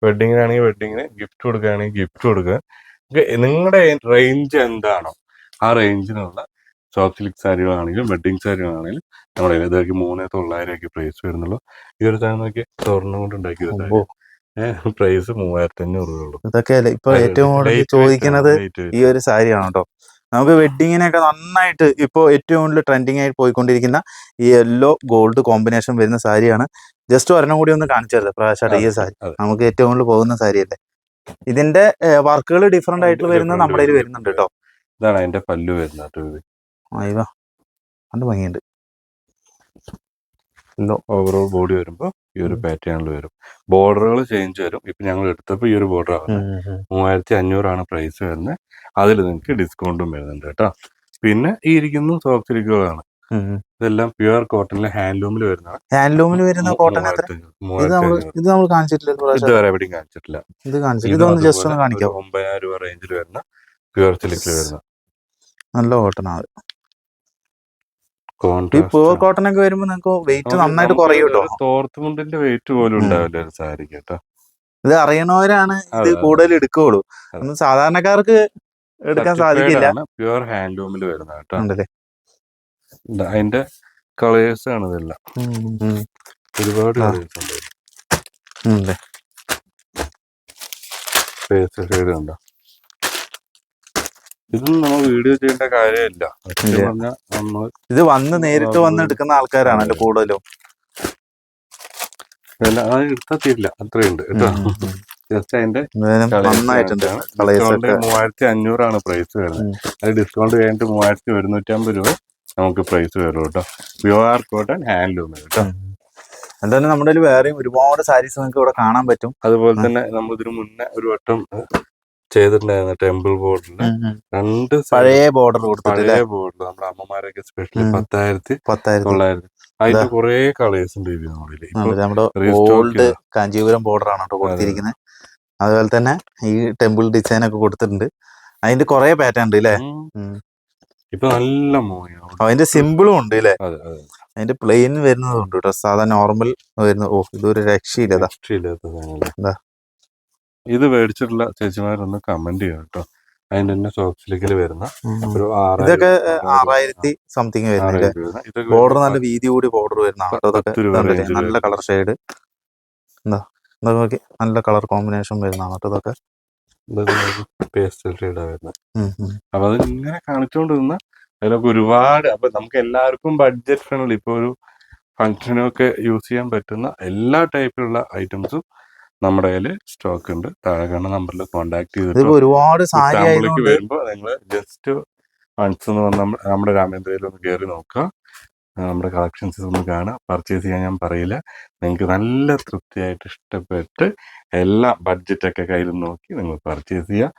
വെഡിങ്ങിനാണെങ്കിൽ വെഡിങ്ങിന് ഗിഫ്റ്റ് കൊടുക്കുകയാണെങ്കിൽ ഗിഫ്റ്റ് കൊടുക്കുക. നിങ്ങളുടെ റേഞ്ച് എന്താണോ ആ റേഞ്ചിനുള്ള സോഫ്റ്റ് സിൽക്ക് സാരികളാണെങ്കിലും വെഡിങ് സാരികളാണെങ്കിലും നമ്മുടെ ഇതൊക്കെ മൂന്ന് തൊള്ളായിരം ഒക്കെ പ്രൈസ് വരുന്നുള്ളൂ. ഈ ഒരു സാധനം നോക്കി സ്വർണം കൊണ്ട് സാരി. പ്രൈസ് മൂവായിരത്തി അഞ്ഞൂറ് രൂപ ഉള്ളൂ ഇതൊക്കെ ഇപ്പൊ ഏറ്റവും കൂടുതൽ ചോദിക്കുന്നത് ഈ ഒരു സാരിയാണ് കേട്ടോ നമുക്ക് വെഡിങ്ങിനൊക്കെ നന്നായിട്ട് ഇപ്പോൾ ഏറ്റവും കൂടുതൽ ട്രെൻഡിങ് ആയിട്ട് പോയിക്കൊണ്ടിരിക്കുന്ന ഈ യെല്ലോ ഗോൾഡ് കോമ്പിനേഷൻ വരുന്ന സാരിയാണ്. ജസ്റ്റ് ഒരെണ്ണം കൂടി ഒന്ന് കാണിച്ചു തരുന്നത് പ്രാവശ്യം ഈ സാരി. നമുക്ക് ഏറ്റവും കൂടുതൽ പോകുന്ന സാരിയല്ലേ? ഇതിന്റെ വർക്കുകൾ ഡിഫറെന്റ് ആയിട്ട് വരുന്നത് നമ്മുടെ വരുന്നുണ്ട് കേട്ടോ ഇതാണ് അതിന്റെ പല്ലു വരുന്നത് അയ്യോ നല്ല ഭംഗിയുണ്ട്. എല്ലോ. ഓവറോൾ ബോഡി വരുമ്പോൾ ഈ ഒരു പാറ്റേണിൽ വരും. ബോർഡറുകൾ ചേഞ്ച് വരും. ഇപ്പൊ ഞങ്ങൾ എടുത്തപ്പോൾ ഈ ഒരു ബോർഡർ ആവുന്നത് മൂവായിരത്തി അഞ്ഞൂറാണ് പ്രൈസ് വരുന്നത്. അതിൽ നിങ്ങൾക്ക് ഡിസ്കൗണ്ടും വരുന്നുണ്ട് കേട്ടോ. പിന്നെ ഈ ഇരിക്കുന്ന സോഫ്റ്റ് സിൽക്കുകളാണ്. ഇതെല്ലാം പ്യുവർ കോട്ടണിലെ ഹാൻഡ്ലൂമിൽ വരുന്ന ഹാൻഡ്ലൂമിൽ വരുന്ന കോട്ടൺ ഇത് നമ്മൾ കാണിച്ചിട്ടില്ല ഇതുവരെ എവിടെയും കാണിച്ചിട്ടില്ല. ഇത് കാണിച്ചില്ല. ഇത് ജസ്റ്റ് ഒന്ന് കാണിക്കാം. ഒമ്പതിനായിരം രൂപ റേഞ്ചിൽ വരുന്ന പ്യുവർ സിൽക്കിൽ വരുന്ന. നല്ല കോട്ടൺ ആണ്. ഈ പ്യൂർ. കോട്ടൺ ഒക്കെ വരുമ്പോൾ നിങ്ങൾക്ക് വെയിറ്റ് നന്നായിട്ട് കുറയും കേട്ടോ. തോർത്തുമുണ്ടിന്റെ വെയിറ്റ് പോലും. ഉണ്ടാവില്ല ഒരു സാരി കേട്ടോ. ഇത് അറിയണവരാണ് ഇത്. കൂടുതൽ എടുക്കുകയുള്ളൂ സാധാരണക്കാർക്ക് എടുക്കാൻ സാധിക്കില്ല. പ്യുവർ ഹാൻഡ്ലൂമിൽ വരുന്ന കേട്ടോ. അതിന്റെ കളേഴ്സ് ആണ് ഇതെല്ലാം. ഒരുപാട്. കളേഴ്സ് ഉണ്ട്. ഉണ്ടല്ലേ പേസ്റ്റ് ഷെയ്ഡ് ഉണ്ടോ? ഇതൊന്നും നമ്മൾ വീഡിയോ ചെയ്യേണ്ട കാര്യമില്ല സത്യം ഇല്ല. നമ്മൾ ഇത് വന്ന് നേരിട്ട് വന്ന് എടുക്കുന്ന ആൾക്കാരാണല്ലോ കൂടുതലും ഇതെല്ലാം അത് എടുത്താൽ തീരില്ല അത്രയുണ്ട് കേട്ടോ ഉം, ഉം, ഉം. ജസ്റ്റ് അതിന്റെ എന്തായാലും colours നന്നായിട്ടുണ്ട് കാണിച്ചാണ്. കളേഴ്സ് ഡിസ്കൗണ്ട് ഒക്കെ മൂവായിരത്തി അഞ്ഞൂറാണ് പ്രൈസ് വരുന്നത്. അത് ഡിസ്കൗണ്ട് കഴിഞ്ഞിട്ട് മൂവായിരത്തി ഒരുന്നൂറ്റമ്പത് രൂപ നമുക്ക് പ്രൈസ് വരും കേട്ടോ പ്യുവർ കോട്ടൺ ഹാൻഡ്ലൂം കേട്ടോ. എന്തായാലും നമ്മുടെ വേറെയും ഒരുപാട് സാരീസ് നിങ്ങൾക്ക് ഇവിടെ കാണാൻ പറ്റും അതുപോലെ തന്നെ നമ്മൾ ഇതിനു മുന്നേ ഒരു വട്ടം ചെയ്തിട്ടുണ്ടായിരുന്നു ടെമ്പിൾ ബോർഡിൽ രണ്ട് പഴയ ബോർഡർ കൊടുത്തിട്ടില്ലേ? പഴയ ബോർഡർ നമ്മുടെ അമ്മമാരൊക്കെ സ്പെഷ്യലി. പത്തായിരത്തി പത്തായിരത്തി തൊള്ളായിരത്തി. അതിന്റെ. കുറെ കളേഴ്സ് ഉണ്ട്? നമ്മുടെ ഓൾഡ്. കാഞ്ചീപുരം ബോർഡർ ആണ് കേട്ടോ കൊടുത്തിരിക്കുന്നത് അതുപോലെ തന്നെ ഈ ടെമ്പിൾ ഡിസൈൻ ഒക്കെ കൊടുത്തിട്ടുണ്ട്. അതിന്റെ കുറെ പാറ്റേൺ ഉണ്ട് അല്ലേ. ഇപ്പൊ നല്ല അതിന്റെ സിമ്പിളും ഉണ്ട് അല്ലേ അതെ അതെ. അതിന്റെ പ്ലെയിൻ വരുന്നതും ഉണ്ട് കേട്ടോ. സാധാ നോർമൽ വരുന്ന ഓ ഇതൊരു രക്ഷയില്ല ഇതാ മേടിച്ചിട്ടുള്ള ചേച്ചിമാരൊന്ന് കമന്റ് ചെയ്യാം കേട്ടോ. അതിന്റെ തന്നെ സോക്സിലേക്കിൽ വരുന്ന ഒരു ആറായിരം ഇതൊക്കെ ആറായിരം ആറായിരത്തി സംതിങ് ഇതൊക്കെ ബോർഡർ നല്ല വീതി കൂടി ബോർഡർ വരുന്ന നല്ല കളർ ഷെയ്ഡ് എന്താ ഇതൊക്കെ നോക്കി. നല്ല കളർ കോമ്പിനേഷൻ വരുന്നതാണ് കേട്ടോ ഇതൊക്കെ? പേസ്റ്റൽ വരുന്നത്. അപ്പൊ അത് ഇങ്ങനെ കാണിച്ചുകൊണ്ടിരുന്ന അതിനൊക്കെ ഒരുപാട് അപ്പൊ നമുക്ക് എല്ലാവർക്കും ബഡ്ജറ്റ് ഫ്രണ്ട്ലി ഇപ്പൊ ഒരു ഫങ്ഷനൊക്കെ യൂസ് ചെയ്യാൻ പറ്റുന്ന എല്ലാ ടൈപ്പിലുള്ള ഐറ്റംസും നമ്മുടെ കയ്യിൽ സ്റ്റോക്ക് ഉണ്ട്. താഴെ കാണുന്ന നമ്പറിൽ കോൺടാക്ട് ചെയ്തിട്ട്. ഒരുപാട് വരുമ്പോ നിങ്ങൾ ജസ്റ്റ് വൺസ് എന്ന് പറഞ്ഞാൽ നമ്മ- നമ്മുടെ രാമേന്ദ്രയിൽ ഒന്ന് കയറി നോക്കുക. നമ്മുടെ കളക്ഷൻസ് ഒന്ന് കാണുക. പർച്ചേസ് ചെയ്യാൻ ഞാൻ പറയില്ല. നിങ്ങൾക്ക് നല്ല തൃപ്തിയായിട്ട് ഇഷ്ടപ്പെട്ട് എല്ലാ ബഡ്ജറ്റൊക്കെ കയ്യിൽ നോക്കി നിങ്ങൾ പർച്ചേസ് ചെയ്യുക.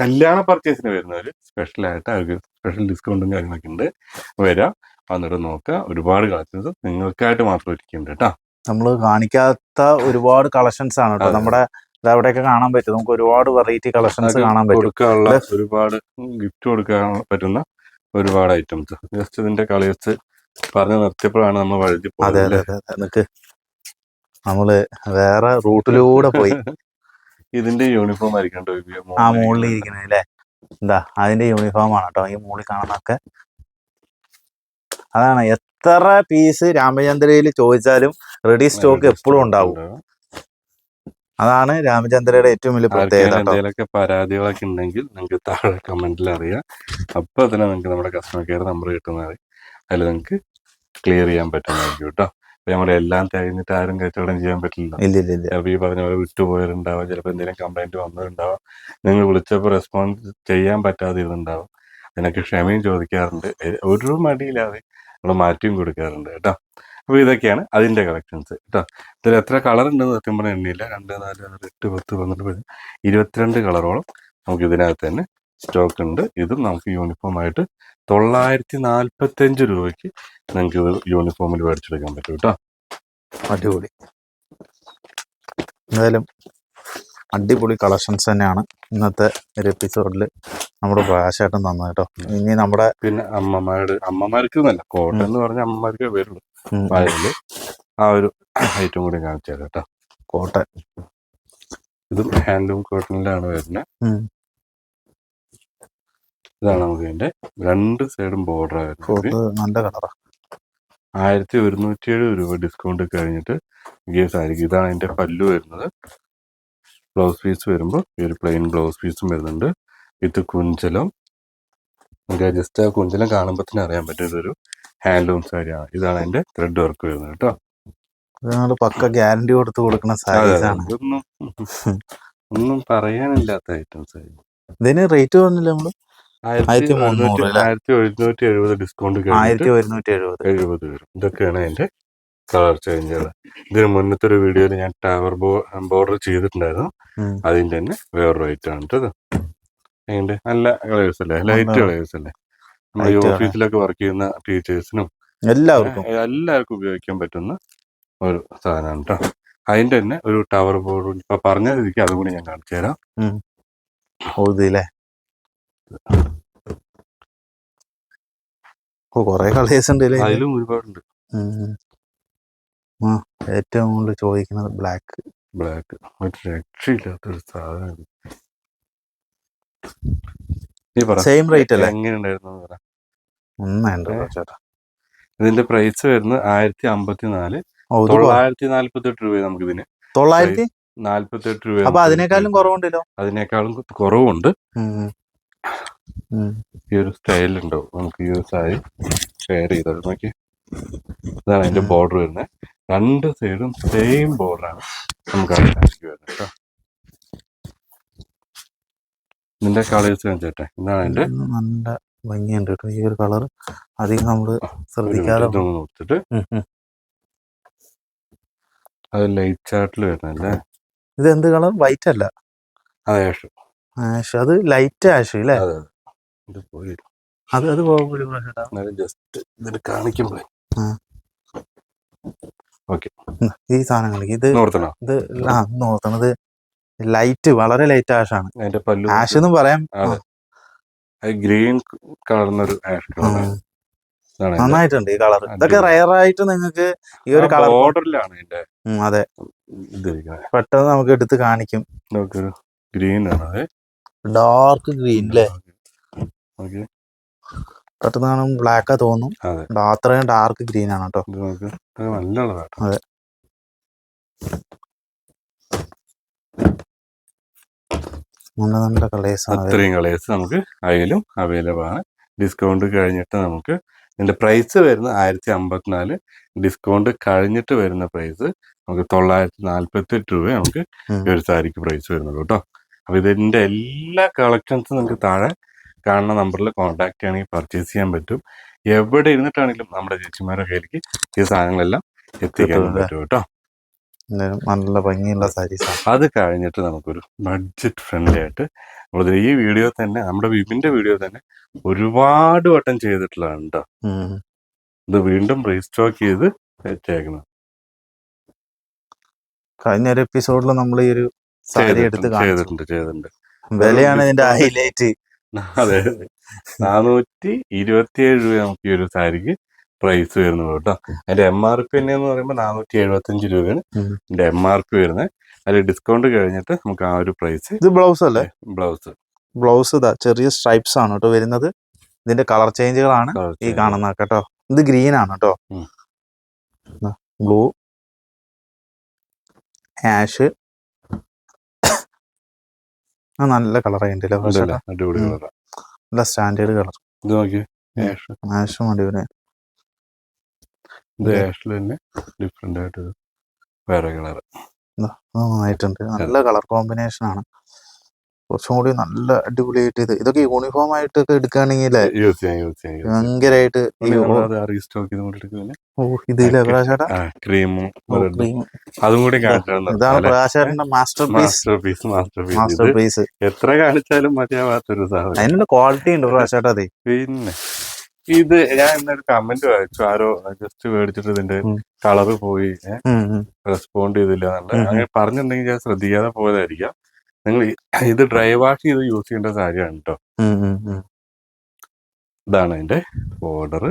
കല്യാണ പർച്ചേസിന് വരുന്നവർ സ്പെഷ്യലായിട്ട് അവർക്ക് സ്പെഷ്യൽ ഡിസ്കൗണ്ടും കാര്യങ്ങളൊക്കെ ഉണ്ട്. വരാം. വന്നിട്ട് നോക്കുക. ഒരുപാട് കളക്ഷൻസ് നിങ്ങൾക്കായിട്ട് മാത്രം ഇരിക്കുന്നുണ്ട് കേട്ടോ. നമ്മൾ കാണിക്കാത്ത ഒരുപാട് കളക്ഷൻസ് ആണ് കേട്ടോ നമ്മുടെ അവിടെയൊക്കെ കാണാൻ പറ്റും. നമുക്ക് ഒരുപാട് വെറൈറ്റി കളക്ഷൻസ് കാണാൻ പറ്റും. ഒരുപാട് ഗിഫ്റ്റ് കൊടുക്കാൻ പറ്റുന്ന ഒരുപാട് ഐറ്റംസ് ജസ്റ്റ് ഇതിന്റെ കളേഴ്സ് പറഞ്ഞു നിർത്തിയപ്പോഴാണ് നമ്മൾ വഴുതി അതെ അതെ അതെ അതെ. നിക്ക് നമ്മൾ വേറെ റൂട്ടിലൂടെ പോയി. ഇതിന്റെ യൂണിഫോം ആയിരിക്കും ആ മുകളിൽ ഇരിക്കണേ അല്ലേ? എന്താ അതിന്റെ യൂണിഫോം ആണ് കേട്ടോ ഈ മുകളിൽ കാണുന്നൊക്കെ അതാണ്. എത്ര പീസ് രാമചന്ദ്രയിൽ ചോദിച്ചാലും റെഡി സ്റ്റോക്ക് എപ്പോഴും ഉണ്ടാവും. അതാണ് രാമചന്ദ്രയുടെ ഏറ്റവും വലിയ പ്രത്യേകത എന്തെങ്കിലുമൊക്കെ പരാതികളൊക്കെ ഉണ്ടെങ്കിൽ നിങ്ങൾക്ക് താഴെ കമന്റിൽ അറിയാം. അപ്പൊ തന്നെ നിങ്ങൾക്ക് നമ്മുടെ കസ്റ്റമർ കെയർ നമ്പർ കിട്ടുന്ന അതിൽ നിങ്ങൾക്ക് ക്ലിയർ ചെയ്യാൻ പറ്റുന്നതായിരിക്കും കേട്ടോ. നമ്മൾ എല്ലാം തികഞ്ഞിട്ട് ആരും കച്ചവടം ചെയ്യാൻ പറ്റില്ല ഇല്ല ഇല്ല ഇല്ല. ചിലപ്പോൾ ഈ പറഞ്ഞ പോലെ വിട്ടുപോയിട്ടുണ്ടാവാം ചിലപ്പോൾ എന്തെങ്കിലും കംപ്ലൈന്റ് വന്നിട്ടുണ്ടാവാം നിങ്ങൾ വിളിച്ചപ്പോൾ റെസ്പോൺസ് ചെയ്യാൻ പറ്റാതെ ഇരുന്നുണ്ടാവും അതിനൊക്കെ ക്ഷമയും ചോദിക്കാറുണ്ട്. ഒരു മടിയില്ലാതെ നമ്മൾ മാറ്റിയും കൊടുക്കാറുണ്ട് കേട്ടോ. അപ്പോൾ ഇതൊക്കെയാണ് അതിന്റെ കളക്ഷൻസ് കേട്ടോ. ഇതിൽ എത്ര കളർ ഉണ്ടെന്ന് സത്യം പറഞ്ഞാൽ എണ്ണിയില്ല. രണ്ട് നാല് ആറ് എട്ട് പത്ത് പന്ത്രണ്ട് ഇരുപത്തിരണ്ട് കളറോളം നമുക്ക് ഇതിനകത്ത് തന്നെ സ്റ്റോക്ക് ഉണ്ട്. ഇതും നമുക്ക് യൂണിഫോം ആയിട്ട് തൊള്ളായിരത്തി നാൽപ്പത്തഞ്ച് രൂപയ്ക്ക് നിങ്ങൾക്ക് ഇത് യൂണിഫോമിൽ മേടിച്ചെടുക്കാൻ പറ്റും കേട്ടോ. അടിപൊളി. എന്തായാലും അടിപൊളി കളക്ഷൻസ് തന്നെയാണ് ഇന്നത്തെ ഒരു എപ്പിസോഡിൽ നമ്മുടെ പ്രകാശേട്ടൻ തന്നത് കേട്ടോ. ഇനി നമ്മുടെ പിന്നെ അമ്മമാരുടെ അമ്മമാർക്ക് എന്നല്ല കോട്ടൺ എന്ന് പറഞ്ഞ അമ്മമാർക്ക് വരുള്ളൂ ആ ഒരു ഐറ്റം കൂടി കാണിച്ചു തരാം കേട്ടോ. കോട്ടൺ. ഇതും ഹാൻഡ്ലൂം കോട്ടണിലാണ് വരുന്നത് ഇതാണ് നമുക്ക് ഇതിന്റെ രണ്ട് സൈഡും ബോർഡർ നല്ല കളറാ ആയിരത്തി ഒരുന്നൂറ്റി എഴുപത് രൂപ ഡിസ്കൗണ്ട് കഴിഞ്ഞിട്ട് ഗീസ് ആയിരിക്കും ഇതാണ് അതിന്റെ പല്ലു വരുന്നത്. ബ്ലൗസ് പീസ് വരുമ്പോൾ ഈ ഒരു പ്ലെയിൻ ബ്ലൗസ് പീസും വരുന്നുണ്ട്. വിത്ത് കുഞ്ചലം. നമുക്ക് ജസ്റ്റ് ആ കുഞ്ചലം കാണുമ്പോൾ തന്നെ അറിയാൻ പറ്റും ഇതൊരു ഹാൻഡ്ലൂം സാരിയാണ് ഇതാണ് അതിന്റെ ത്രെഡ് വർക്ക് വരുന്നത് കേട്ടോ. പക്ക ഗ്യാരണ്ടി കൊടുത്ത് കൊടുക്കുന്ന അതെ, സാരീസ് അതെ. ആണ്. ഇതൊന്നും ഒന്നും പറയാനില്ലാത്ത ഐറ്റംസ് ആയിരുന്നു ഇതിന് റേറ്റ് പറഞ്ഞില്ല നമ്മൾ? ആയിരത്തി ഒരുന്നൂറ്റി എഴുപത് ഡിസ്കൗണ്ട് ആയിരത്തി ഒരുന്നൂറ്റി എഴുപത്. എഴുപത് വരും. ഇതൊക്കെയാണ് അതിന്റെ കളർ ചേഞ്ചുകൾ. ഇതിന് മുന്നത്തെ ഒരു വീഡിയോയിൽ ഞാൻ ടവർ ബോ ബോർഡർ ചെയ്തിട്ടുണ്ടായിരുന്നു. അതിന്റെ തന്നെ വേറൊരു ഐറ്റം ആണ് കേട്ടത് എങ്ങനെ നല്ല കളേഴ്സ് അല്ലേ? ലൈറ്റ് കളേഴ്സ് അല്ലേ? നമ്മുടെ ഈ ഓഫീസിലൊക്കെ വർക്ക് ചെയ്യുന്ന ടീച്ചേഴ്സിനും എല്ലാവർക്കും. എല്ലാവർക്കും ഉപയോഗിക്കാൻ പറ്റുന്ന ഒരു സാധനമാണ് കേട്ടോ അതിന്റെ തന്നെ ഒരു ടവർ ബോർഡ് ഇപ്പൊ പറഞ്ഞ രീതിക്ക് അതും കൂടി ഞാൻ കാണിച്ചു തരാം. ഓ കൊറേ കളേഴ്സ് ഉണ്ട് അതിലും ഒരുപാടുണ്ട്. ആ ഏറ്റവും കൂടുതൽ ചോദിക്കുന്നത് ബ്ലാക്ക് ബ്ലാക്ക് ഒരു രക്ഷയില്ലാത്തൊരു സാധനം നീ പറ. സെയിം റേറ്റ് അല്ലേ? എങ്ങനെ ഉണ്ടായിരുന്നു പറ. ഒന്നുണ്ട് ഏ? ചേട്ടാ ഇതിന്റെ പ്രൈസ് വരുന്നത് ആയിരത്തി അമ്പത്തി നാല് തൊള്ളായിരത്തി നാല്പത്തി എട്ട് രൂപ നമുക്ക് ഇതിന്. തൊള്ളായിരത്തി നാല്പത്തി എട്ട് രൂപ അപ്പൊ അതിനേക്കാളും കുറവുണ്ടല്ലോ. അതിനേക്കാളും കുറവുണ്ട്. ഈ ഒരു സ്റ്റൈൽ ഉണ്ടാവും നമുക്ക് ഈ ഒരു സാരി ഷെയർ ചെയ്തോളൂ നോക്കി ഇതാണ് അതിന്റെ ബോർഡർ വരുന്നത്. രണ്ട് സൈഡും സെയിം ബോർഡാണ് നമുക്ക് വരുന്നത് കേട്ടോ ഇതിന്റെ കളേഴ്സ് കാണിച്ചേട്ടെ ഇതാണ് അതിന്റെ നല്ല ഭംഗിയുണ്ട് കേട്ടോ ഈ ഒരു കളർ അധികം നമ്മൾ ശ്രദ്ധിക്കാതെ. അത് ലൈറ്റ് ചാർട്ടിൽ വരുന്നല്ലേ ഇത് എന്ത് കളർ വൈറ്റ് അല്ല. ആഷ് ആഷ് അത് ലൈറ്റ് ആഷ് അല്ലേ. ഇത് പോയി. അത് അത് പോകുമ്പോഴും ജസ്റ്റ് ഇതിൽ കാണിക്കുമ്പോഴേ ഉം, ഈ സാധനങ്ങൾ. ഇത് ഇത് ആ നോർത്തണത് ലൈറ്റ് വളരെ ലൈറ്റ് ആഷ് ആണ്. അതിന്റെ പല്ലു ആഷ് എന്ന് പറയാം. ഗ്രീൻ കളർന്നൊരു ആഷ് നന്നായിട്ടുണ്ട് ഈ കളർ ഇതൊക്കെ. റയർ ആയിട്ട് നിങ്ങൾക്ക് ഈ ഒരു കളർ ബോർഡറിലാണ് അതെ. പെട്ടെന്ന് നമുക്ക് എടുത്ത് കാണിക്കും. ഗ്രീൻ ആണ് ഡാർക്ക് ഗ്രീൻ അല്ലേ ഓക്കെ. പെട്ടെന്ന് ബ്ലാക്ക് ബ്ലാക്കാ തോന്നും. അതെ. അത്രയും ഡാർക്ക് ഗ്രീൻ ആണ് കേട്ടോ ഇത് നോക്ക് അത്. നല്ല നല്ല നല്ല കളേഴ്സ് ആണ് അത്രയും കളേഴ്സ് നമുക്ക് അതിലും അവൈലബിൾ ആണ്. ഡിസ്കൗണ്ട് കഴിഞ്ഞിട്ട് നമുക്ക് ഇതിന്റെ പ്രൈസ് വരുന്നത് ആയിരത്തി അമ്പത്തിനാല് ഡിസ്കൗണ്ട് കഴിഞ്ഞിട്ട് വരുന്ന പ്രൈസ് നമുക്ക് തൊള്ളായിരത്തി നാല്പത്തി എട്ട് രൂപ നമുക്ക്. ഈ ഒരു സാരിക്ക് പ്രൈസ് വരുന്നത് കേട്ടോ അപ്പൊ ഇതിന്റെ എല്ലാ കളക്ഷൻസും നമുക്ക് താഴെ കാണുന്ന നമ്പറിൽ കോൺടാക്ട് ചെയ്യണമെങ്കിൽ പർച്ചേസ് ചെയ്യാൻ പറ്റും. എവിടെ ഇരുന്നിട്ടാണെങ്കിലും നമ്മുടെ ചേച്ചിമാരുടെ കയ്യിലേക്ക് ഈ സാധനങ്ങളെല്ലാം എത്തിക്കാൻ പറ്റും കേട്ടോ. നല്ല ഭംഗിയുള്ള സാരീസ് അത് കഴിഞ്ഞിട്ട് നമുക്കൊരു ബഡ്ജറ്റ് ഫ്രണ്ട്ലി ആയിട്ട് നമ്മളിത് ഈ വീഡിയോ തന്നെ നമ്മുടെ വിപിന്റെ വീഡിയോ തന്നെ ഒരുപാട് വട്ടം ചെയ്തിട്ടുള്ളതാണ് കേട്ടോ. ഇത് വീണ്ടും റീസ്റ്റോക്ക് ചെയ്ത് വെച്ചേക്കണം കഴിഞ്ഞ ഒരു എപ്പിസോഡിൽ നമ്മൾ ഈ ഒരു സാരി എടുത്ത് ചെയ്തിട്ടുണ്ട് ചെയ്തിട്ടുണ്ട്. വിലയാണ് ഇതിന്റെ ഹൈലൈറ്റ് അതെ. നാനൂറ്റി ഇരുപത്തിയേഴ് രൂപ നമുക്ക് ഈ ഒരു സാരിക്ക് പ്രൈസ് വരുന്നത് കേട്ടോ. അതിന്റെ എം ആർ പി തന്നെ എന്ന് പറയുമ്പോൾ നാനൂറ്റി എഴുപത്തി അഞ്ച് രൂപയാണ്. ഉം. ഇതിന്റെ എം ആർ പി വരുന്നത്. അതിൽ ഡിസ്കൗണ്ട് കഴിഞ്ഞിട്ട് നമുക്ക് ആ ഒരു പ്രൈസ് ഇത് ബ്ലൗസ് അല്ലേ? ബ്ലൗസ് ബ്ലൗസ് ഇതാ ചെറിയ സ്ട്രൈപ്സ് ആണ് കേട്ടോ വരുന്നത്. ഇതിന്റെ കളർ ചേഞ്ചുകളാണ് ഈ കാണുന്ന കേട്ടോ. ഇത് ഗ്രീൻ ആണ് കേട്ടോ. ഉം. ബ്ലൂ ആഷ് ആ നല്ല കളർ അതിന്റെ ഉണ്ടല്ലേ? അടിപൊളി കളർ കളറാ നല്ല സ്റ്റാൻഡേർഡ് കളർ ഇത് നോക്കി ഉം. ആഷ് ആഷും അടിപൊളി ഇത് ആഷിൽ തന്നെ ഡിഫറെന്റ് ആയിട്ട് വേറെ കളർ നന്നായിട്ടുണ്ട് നല്ല കളർ കോമ്പിനേഷൻ ആണ്. കുറച്ചും കൂടി നല്ല അടിപൊളിയായിട്ട് ഇത് ഇതൊക്കെ യൂണിഫോം ആയിട്ടൊക്കെ എടുക്കുകയാണെങ്കിൽ. ഭയങ്കരമായിട്ട് ഓ- നമ്മളത് റീസ്റ്റോക്ക് ചെയ്ത് കൊണ്ടിരിക്കുന്നത് ഓ ഇതിലെ പ്രകാശേട്ടാ ക്രീമും അതും കൂടി ഇതാണ് പ്രകാശാരന്റെ master piece master piece master piece master piece എത്ര കാണിച്ചാലും മതിയാവാത്തൊരു സാധനം. അതിനുള്ള ക്വാളിറ്റി ഉണ്ട് പ്രകാശേട്ടാ അതെ. പിന്നെ ഇത് ഞാൻ ഇന്നൊരു കമന്റ് വായിച്ചു. ആരോ ജസ്റ്റ് മേടിച്ചിട്ട് ഇതിന്റെ. കളറ് പോയി. റെസ്പോണ്ട് ചെയ്തില്ല. അങ്ങനെ പറഞ്ഞിട്ടുണ്ടെങ്കിൽ ഞാൻ ശ്രദ്ധിക്കാതെ പോയതായിരിക്കാം. നിങ്ങൾ ഇത് ഡ്രൈ വാഷ് ചെയ്ത് യൂസ് ചെയ്യേണ്ട കാര്യമാണ് കേട്ടോ. ഇതാണ് അതിന്റെ ബോർഡർ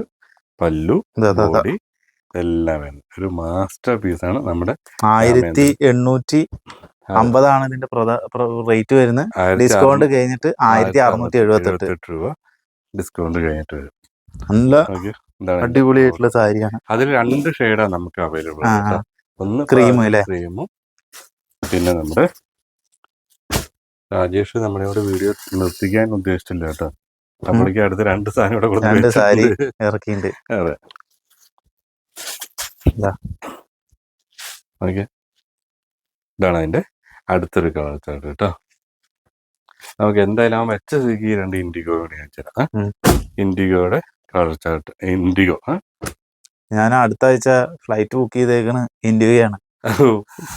പല്ലു. ബോഡി എല്ലാം വേണം ഒരു മാസ്റ്റർ ആണ് നമ്മുടെ ആയിരത്തി എണ്ണൂറ്റി അമ്പതാണ് ഇതിന്റെ റേറ്റ് വരുന്നത്. ഡിസ്കൗണ്ട് കഴിഞ്ഞിട്ട് ആയിരത്തി അറുന്നൂറ്റി എഴുപത്തി എട്ട് രൂപ ഡിസ്കൗണ്ട് കഴിഞ്ഞിട്ട് വരും. നല്ല അടിപൊളിയായിട്ടുള്ള സാരിയാണ്. അതിൽ രണ്ട് ഷെയ്ഡാണ് നമുക്ക് അവൈലബിൾ. ഒന്ന് ക്രീമും? ക്രീമും പിന്നെ നമ്മുടെ രാജേഷ് നമ്മുടെ ഇവിടെ വീഡിയോ നിർത്തിക്കാൻ ഉദ്ദേശിച്ചില്ല കേട്ടോ. നമ്മളേക്ക് അടുത്ത് രണ്ട് സാധനം ഇവിടെ കൊടുത്ത് രണ്ട് സാരി. ഇറക്കിയിട്ടുണ്ട് അതെ. ഓക്കെ. ഇതാണ് അതിന്റെ അടുത്തൊരു കളർ ചാർട്ട് കേട്ടോ. നമുക്ക് എന്തായാലും ആ വെച്ച സ്ഥിതിക്ക് രണ്ട് ഇൻഡിഗോ കൂടി ഞാൻ തരാം. ഇൻഡിഗോയുടെ കളർ ചാർട്ട് ഇൻഡിഗോ ഞാൻ അടുത്ത ആഴ്ച ഫ്ലൈറ്റ് ബുക്ക് ചെയ്തേക്കണ് ഇൻഡിഗോയാണ്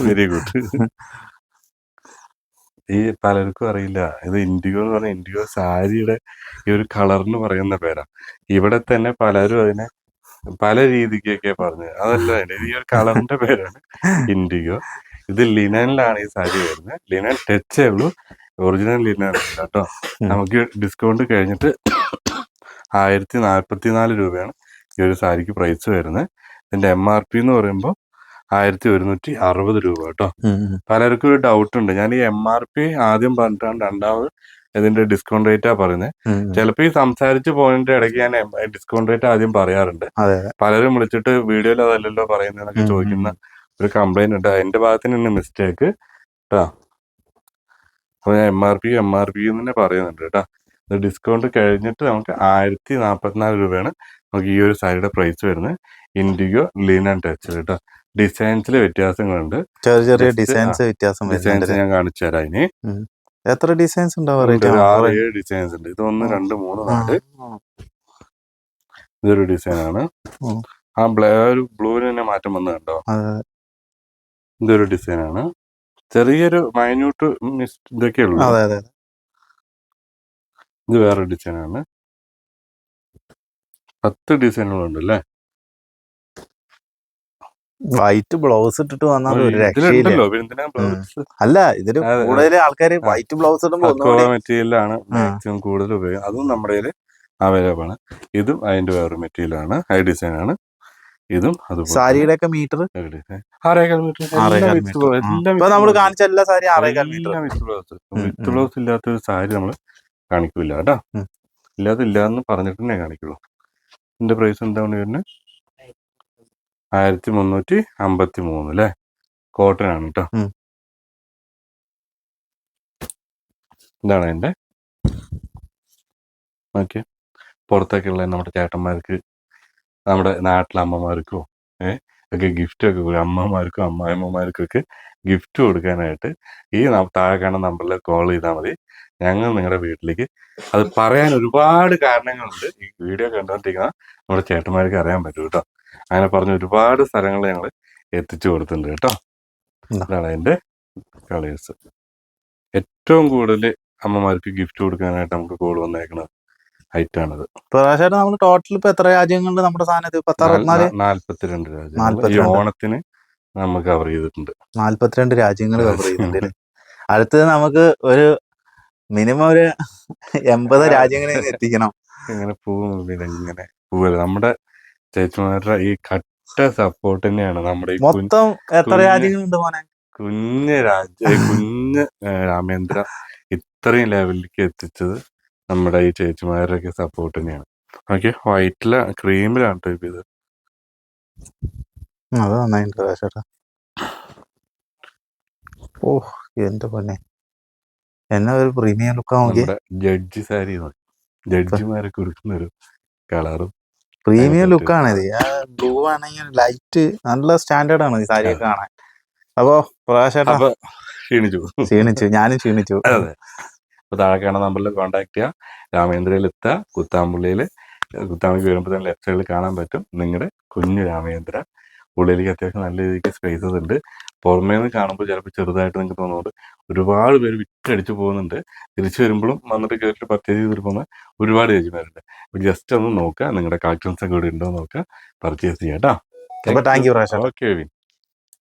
വെരി ഗുഡ് ഈ പലർക്കും അറിയില്ല. ഇത് ഇൻഡിഗോ എന്ന് പറഞ്ഞ ഇൻഡിഗോ സാരിയുടെ ഈ ഒരു കളറിന് പറയുന്ന പേരാ. ഇവിടെ തന്നെ പലരും അതിനെ പല രീതിക്കൊക്കെ പറഞ്ഞു അതല്ല ഇത് ഈ ഒരു കളറിന്റെ പേരാണ് ഇൻഡിഗോ. ഇത് ലിനനിലാണ് ഈ സാരി വരുന്നത്. ലിനൻ ടച്ചേ ഉള്ളൂ. ഒറിജിനൽ ലിനൻ കേട്ടോ. നമുക്ക് ഡിസ്കൗണ്ട് കഴിഞ്ഞിട്ട് ആയിരത്തി നാൽപ്പത്തി നാല് രൂപയാണ് ഈ ഒരു സാരിക്ക് പ്രൈസ് വരുന്നത്. ഇതിന്റെ എം ആർ പി എന്ന് പറയുമ്പോൾ ആയിരത്തി ഒരുന്നൂറ്റി അറുപത് രൂപ കേട്ടോ പലർക്കും ഒരു ഡൗട്ട് ഉണ്ട്. ഞാൻ ഈ എം ആർ പി ആദ്യം പറഞ്ഞിട്ടാണ് രണ്ടാമത് ഇതിന്റെ ഡിസ്കൗണ്ട് റേറ്റാ പറയുന്നത് ചിലപ്പോ ഈ സംസാരിച്ച് പോയിന്റ് ഇടയ്ക്ക് ഞാൻ ഡിസ്കൗണ്ട് റേറ്റ് ആദ്യം പറയാറുണ്ട്. പലരും വിളിച്ചിട്ട് വീഡിയോയിൽ അതല്ലല്ലോ പറയുന്നതെന്നൊക്കെ ചോദിക്കുന്ന ഒരു കംപ്ലൈന്റ് ഉണ്ട്. എന്റെ ഭാഗത്തിന് തന്നെ മിസ്റ്റേക്ക് കേട്ടോ അപ്പൊ ഞാൻ M R P M R P തന്നെ പറയുന്നുണ്ട് കേട്ടോ. ഡിസ്കൗണ്ട് കഴിഞ്ഞിട്ട് നമുക്ക് ആയിരത്തി നാൽപ്പത്തിനാല് രൂപയാണ് നമുക്ക് ഈ ഒരു സാരിയുടെ പ്രൈസ് വരുന്നത്. ഇൻഡിഗോ ലീൻ ആൻഡ് ടച്ച് കേട്ടോ ഡിസൈൻസിൽ വ്യത്യാസങ്ങളുണ്ട്. ചെറിയ ചെറിയ ഡിസൈൻസ് വ്യത്യാസം ഡിസൈൻസ് ഞാൻ കാണിച്ചു തരാം ഇനി. എത്ര ഡിസൈൻസ് ഉണ്ടാവും ആറ് ഏഴ് ഡിസൈൻസ് ഉണ്ട്. ഇത് ഒന്ന് രണ്ട് മൂന്ന് നാല്. ഇതൊരു ഡിസൈൻ ആണ് ആ ബ്ലേ ഒരു ബ്ലൂവിന് തന്നെ മാറ്റം വന്നു കണ്ടോ? ഇതൊരു ഡിസൈൻ ആണ് ചെറിയൊരു മൈന്യൂട്ട് ഇതൊക്കെ ഉള്ളു. ഇത് വേറെ ഡിസൈൻ ആണ് പത്ത് ഡിസൈനുകളുണ്ട് അല്ലേ? വൈറ്റ് ബ്ലൗസ് ഇട്ടിട്ട് വന്നാൽ ഒരു രക്ഷയില്ല. അല്ല ഇതിൽ അതെ, കൂടുതൽ ആൾക്കാർ വൈറ്റ് ബ്ലൗസ് ഇടുമ്പോ അക്വ മെറ്റീരിയലാണ്. മാക്സിമം കൂടുതൽ ഉപയോഗം. അതും നമ്മുടെ അവൈലബിൾ ആണ്. ഇതും അതിന്റെ വേറെ മെറ്റീരിയൽ ആണ്. ഹൈ ഡിസൈൻ ആണ്. ഇതും സാരിയുടെ ഒക്കെ മീറ്റർ ആറേകാൽ മീറ്റർ നമ്മൾ കാണിച്ച എല്ലാ സാരി ആറേകാൽ മീറ്റർ വിത്ത് ബ്ലൗസ് ഇല്ലാത്ത ഒരു സാരി നമ്മൾ കാണിക്കൂല. കേട്ടോ. ഇല്ലാതില്ല എന്ന് ഇല്ലാന്ന് പറഞ്ഞിട്ട് തന്നെ കാണിക്കുള്ളൂ. ഇതിന്റെ പ്രൈസ് എന്താണ് വരുന്നത് ആയിരത്തി മുന്നൂറ്റി അമ്പത്തി മൂന്ന് അല്ലേ കോട്ടൺ ആണ് കേട്ടോ ഇതാണ് എന്റെ ഓക്കെ പുറത്തേക്കുള്ള നമ്മുടെ ചേട്ടന്മാർക്ക് നമ്മുടെ നാട്ടിലെ അമ്മമാർക്കോ ഏ ഒക്കെ ഗിഫ്റ്റ് ഒക്കെ കൊടുക്കും അമ്മമാർക്കും അമ്മായിമ്മമാർക്കൊക്കെ ഗിഫ്റ്റ് കൊടുക്കാനായിട്ട് ഈ താഴെ കാണുന്ന നമ്പറിൽ കോൾ ചെയ്താൽ മതി. ഞങ്ങൾ നിങ്ങളുടെ വീട്ടിലേക്ക്. അത് പറയാൻ ഒരുപാട് കാരണങ്ങളുണ്ട്. ഈ വീഡിയോ കണ്ടുകൊണ്ടിരിക്കുന്ന നമ്മുടെ ചേട്ടന്മാർക്ക് അറിയാൻ പറ്റും കേട്ടോ അങ്ങനെ പറഞ്ഞ ഒരുപാട് സ്ഥലങ്ങൾ ഞങ്ങൾ എത്തിച്ചു കൊടുത്തിട്ടുണ്ട് കേട്ടോ. അതാണ് ഇതാണ് അതിന്റെ കളേഴ്സ്. ഏറ്റവും കൂടുതൽ അമ്മമാർക്ക് ഗിഫ്റ്റ് കൊടുക്കാനായിട്ട് നമുക്ക് കോൾ വന്നേക്കുന്നത് ഹൈറ്റാണത് പ്രാവശ്യമായിട്ട് നമ്മൾ ടോട്ടൽ ഇപ്പൊ എത്ര രാജ്യങ്ങളുണ്ട് നമ്മുടെ സാധനത്തിൽ നാല്പത്തിരണ്ട് രാജ്യം ഈ ഓണത്തിന് നമ്മൾ കവർ ചെയ്തിട്ടുണ്ട്. നാല്പത്തിരണ്ട് രാജ്യങ്ങൾ കവർ ചെയ്തിട്ടുണ്ട്? അടുത്തത് നമുക്ക് ഒരു മിനിമം ഒരു എൺപത് രാജ്യങ്ങളിൽ എത്തിക്കണം. ഇങ്ങനെ പോകും ഇങ്ങനെ പൂവല്ല. നമ്മുടെ ചേച്ചിമാരുടെ ഈ കട്ട സപ്പോർട്ട് തന്നെയാണ് നമ്മുടെ ഈ കുഞ്ഞ് മൊത്തം എത്ര കുഞ്ഞ് രാജ്യങ്ങളുണ്ട് മോനെ? കുഞ്ഞ് രാജ്യ കുഞ്ഞ് ഏ, രാമേന്ദ്ര ഇത്രയും ലെവലിലേക്ക് എത്തിച്ചത് നമ്മുടെ ഈ ചേച്ചിമാരുടെയൊക്കെ സപ്പോർട്ട് തന്നെയാണ്. ഓക്കെ വൈറ്റില ക്രീമിലാണ് ടൈപ്പ് ചെയ്തത്. ഉം, അത് നന്നായിട്ടുണ്ട് ഓ എന്റെ പൊന്നെ. എന്നാ ഒരു പ്രീമിയം ലുക്കാ നോക്കി നമ്മുടെ ജഡ്ജി സാരി ജഡ്ജിമാരൊക്കെ കൊടുക്കുന്ന ഒരു കളറും പ്രീമിയം ലുക്കാണ് ഇത് ബ്ലൂ ആണെങ്കിൽ ലൈറ്റ് നല്ല സ്റ്റാൻഡേർഡ് ആണ് ഈ സാരിയൊക്കെ കാണാൻ. അപ്പോ പ്രകാശേട്ടാ. ക്ഷീണിച്ചു. ക്ഷീണിച്ചു. ഞാനും ക്ഷീണിച്ചു. അപ്പൊ താഴെ കാണുന്ന നമ്പറിൽ കോൺടാക്ട് ചെയ്യാം. രാമേന്ദ്രയിൽ എത്തുക കുത്താമ്പുള്ളിയിൽ കുത്താമ്പുള്ളിക്ക് വരുമ്പോൾ തന്നെ ലെഫ്റ്റ് സൈഡിൽ കാണാൻ പറ്റും. നിങ്ങളുടെ കുഞ്ഞു രാമേന്ദ്ര. ഉള്ളിലേക്ക് അത്യാവശ്യം നല്ല രീതിക്ക് സ്പേസസ് ഉണ്ട്. പുറമേ നിന്ന് കാണുമ്പോൾ ചിലപ്പോൾ ചെറുതായിട്ട് നിങ്ങൾക്ക് തോന്നുന്നുണ്ട്. ഒരുപാട് പേര് വിറ്റടിച്ച് പോകുന്നുണ്ട്. തിരിച്ചു വരുമ്പോഴും വന്നിട്ട് കയറിയിട്ട് പർച്ചേസ് ചെയ്തിട്ട് പോകുന്ന ഒരുപാട് ചേച്ചിമാരുണ്ട് ജസ്റ്റ് ഒന്ന് നോക്കുക നിങ്ങളുടെ കളക്ഷൻസ് ഒക്കെ ഇവിടെ ഉണ്ടോ നോക്കുക പർച്ചേസ് ചെയ്യാം കേട്ടോ താങ്ക് യു ഓക്കെ വിൻ